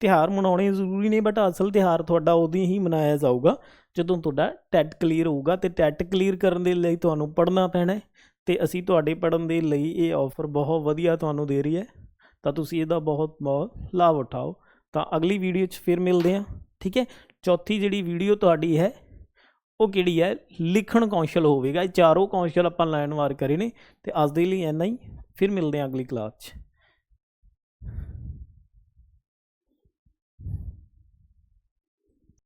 ਤਿਉਹਾਰ ਮਨਾਉਣੇ ਜ਼ਰੂਰੀ ਨੇ ਬਟ ਅਸਲ ਤਿਉਹਾਰ ਤੁਹਾਡਾ ਉਦੋਂ ਹੀ ਮਨਾਇਆ ਜਾਊਗਾ। ਜਦੋਂ ਤੁਹਾਡਾ ਟੈਟ ਕਲੀਅਰ ਹੋਊਗਾ ਤੇ ਟੈਟ ਕਲੀਅਰ ਕਰਨ ਦੇ ਲਈ ਤੁਹਾਨੂੰ ਪੜ੍ਹਨਾ ਪੈਣਾ ਹੈ ਤੇ ਅਸੀਂ ਤੁਹਾਡੇ ਪੜ੍ਹਨ ਦੇ ਲਈ ਇਹ ਆਫਰ ਬਹੁਤ ਵਧੀਆ ਤੁਹਾਨੂੰ ਦੇ ਰਹੀ ਹੈ। ਤਾਂ ਤੁਸੀਂ ਇਹਦਾ ਬਹੁਤ ਬਹੁਤ ਲਾਭ ਉਠਾਓ। ਤਾਂ ਅਗਲੀ ਵੀਡੀਓ 'ਚ ਫਿਰ ਮਿਲਦੇ ਹਾਂ। ਠੀਕ ਹੈ? ਚੌਥੀ ਜਿਹੜੀ ਵੀਡੀਓ ਤੁਹਾਡੀ ਹੈ ਉਹ ਕਿਹੜੀ ਹੈ? ਲਿਖਣ ਕੌਸ਼ਲ ਹੋਵੇਗਾ। ਇਹ ਚਾਰੋਂ ਕੌਸ਼ਲ ਆਪਾਂ ਲਾਈਨ ਵਾਰ ਕਰੇ ਨੇ ਤੇ ਅੱਜ ਦੇ ਲਈ ਇੰਨਾ ਹੀ। ਫਿਰ ਮਿਲਦੇ ਹਾਂ ਅਗਲੀ ਕਲਾਸ 'ਚ।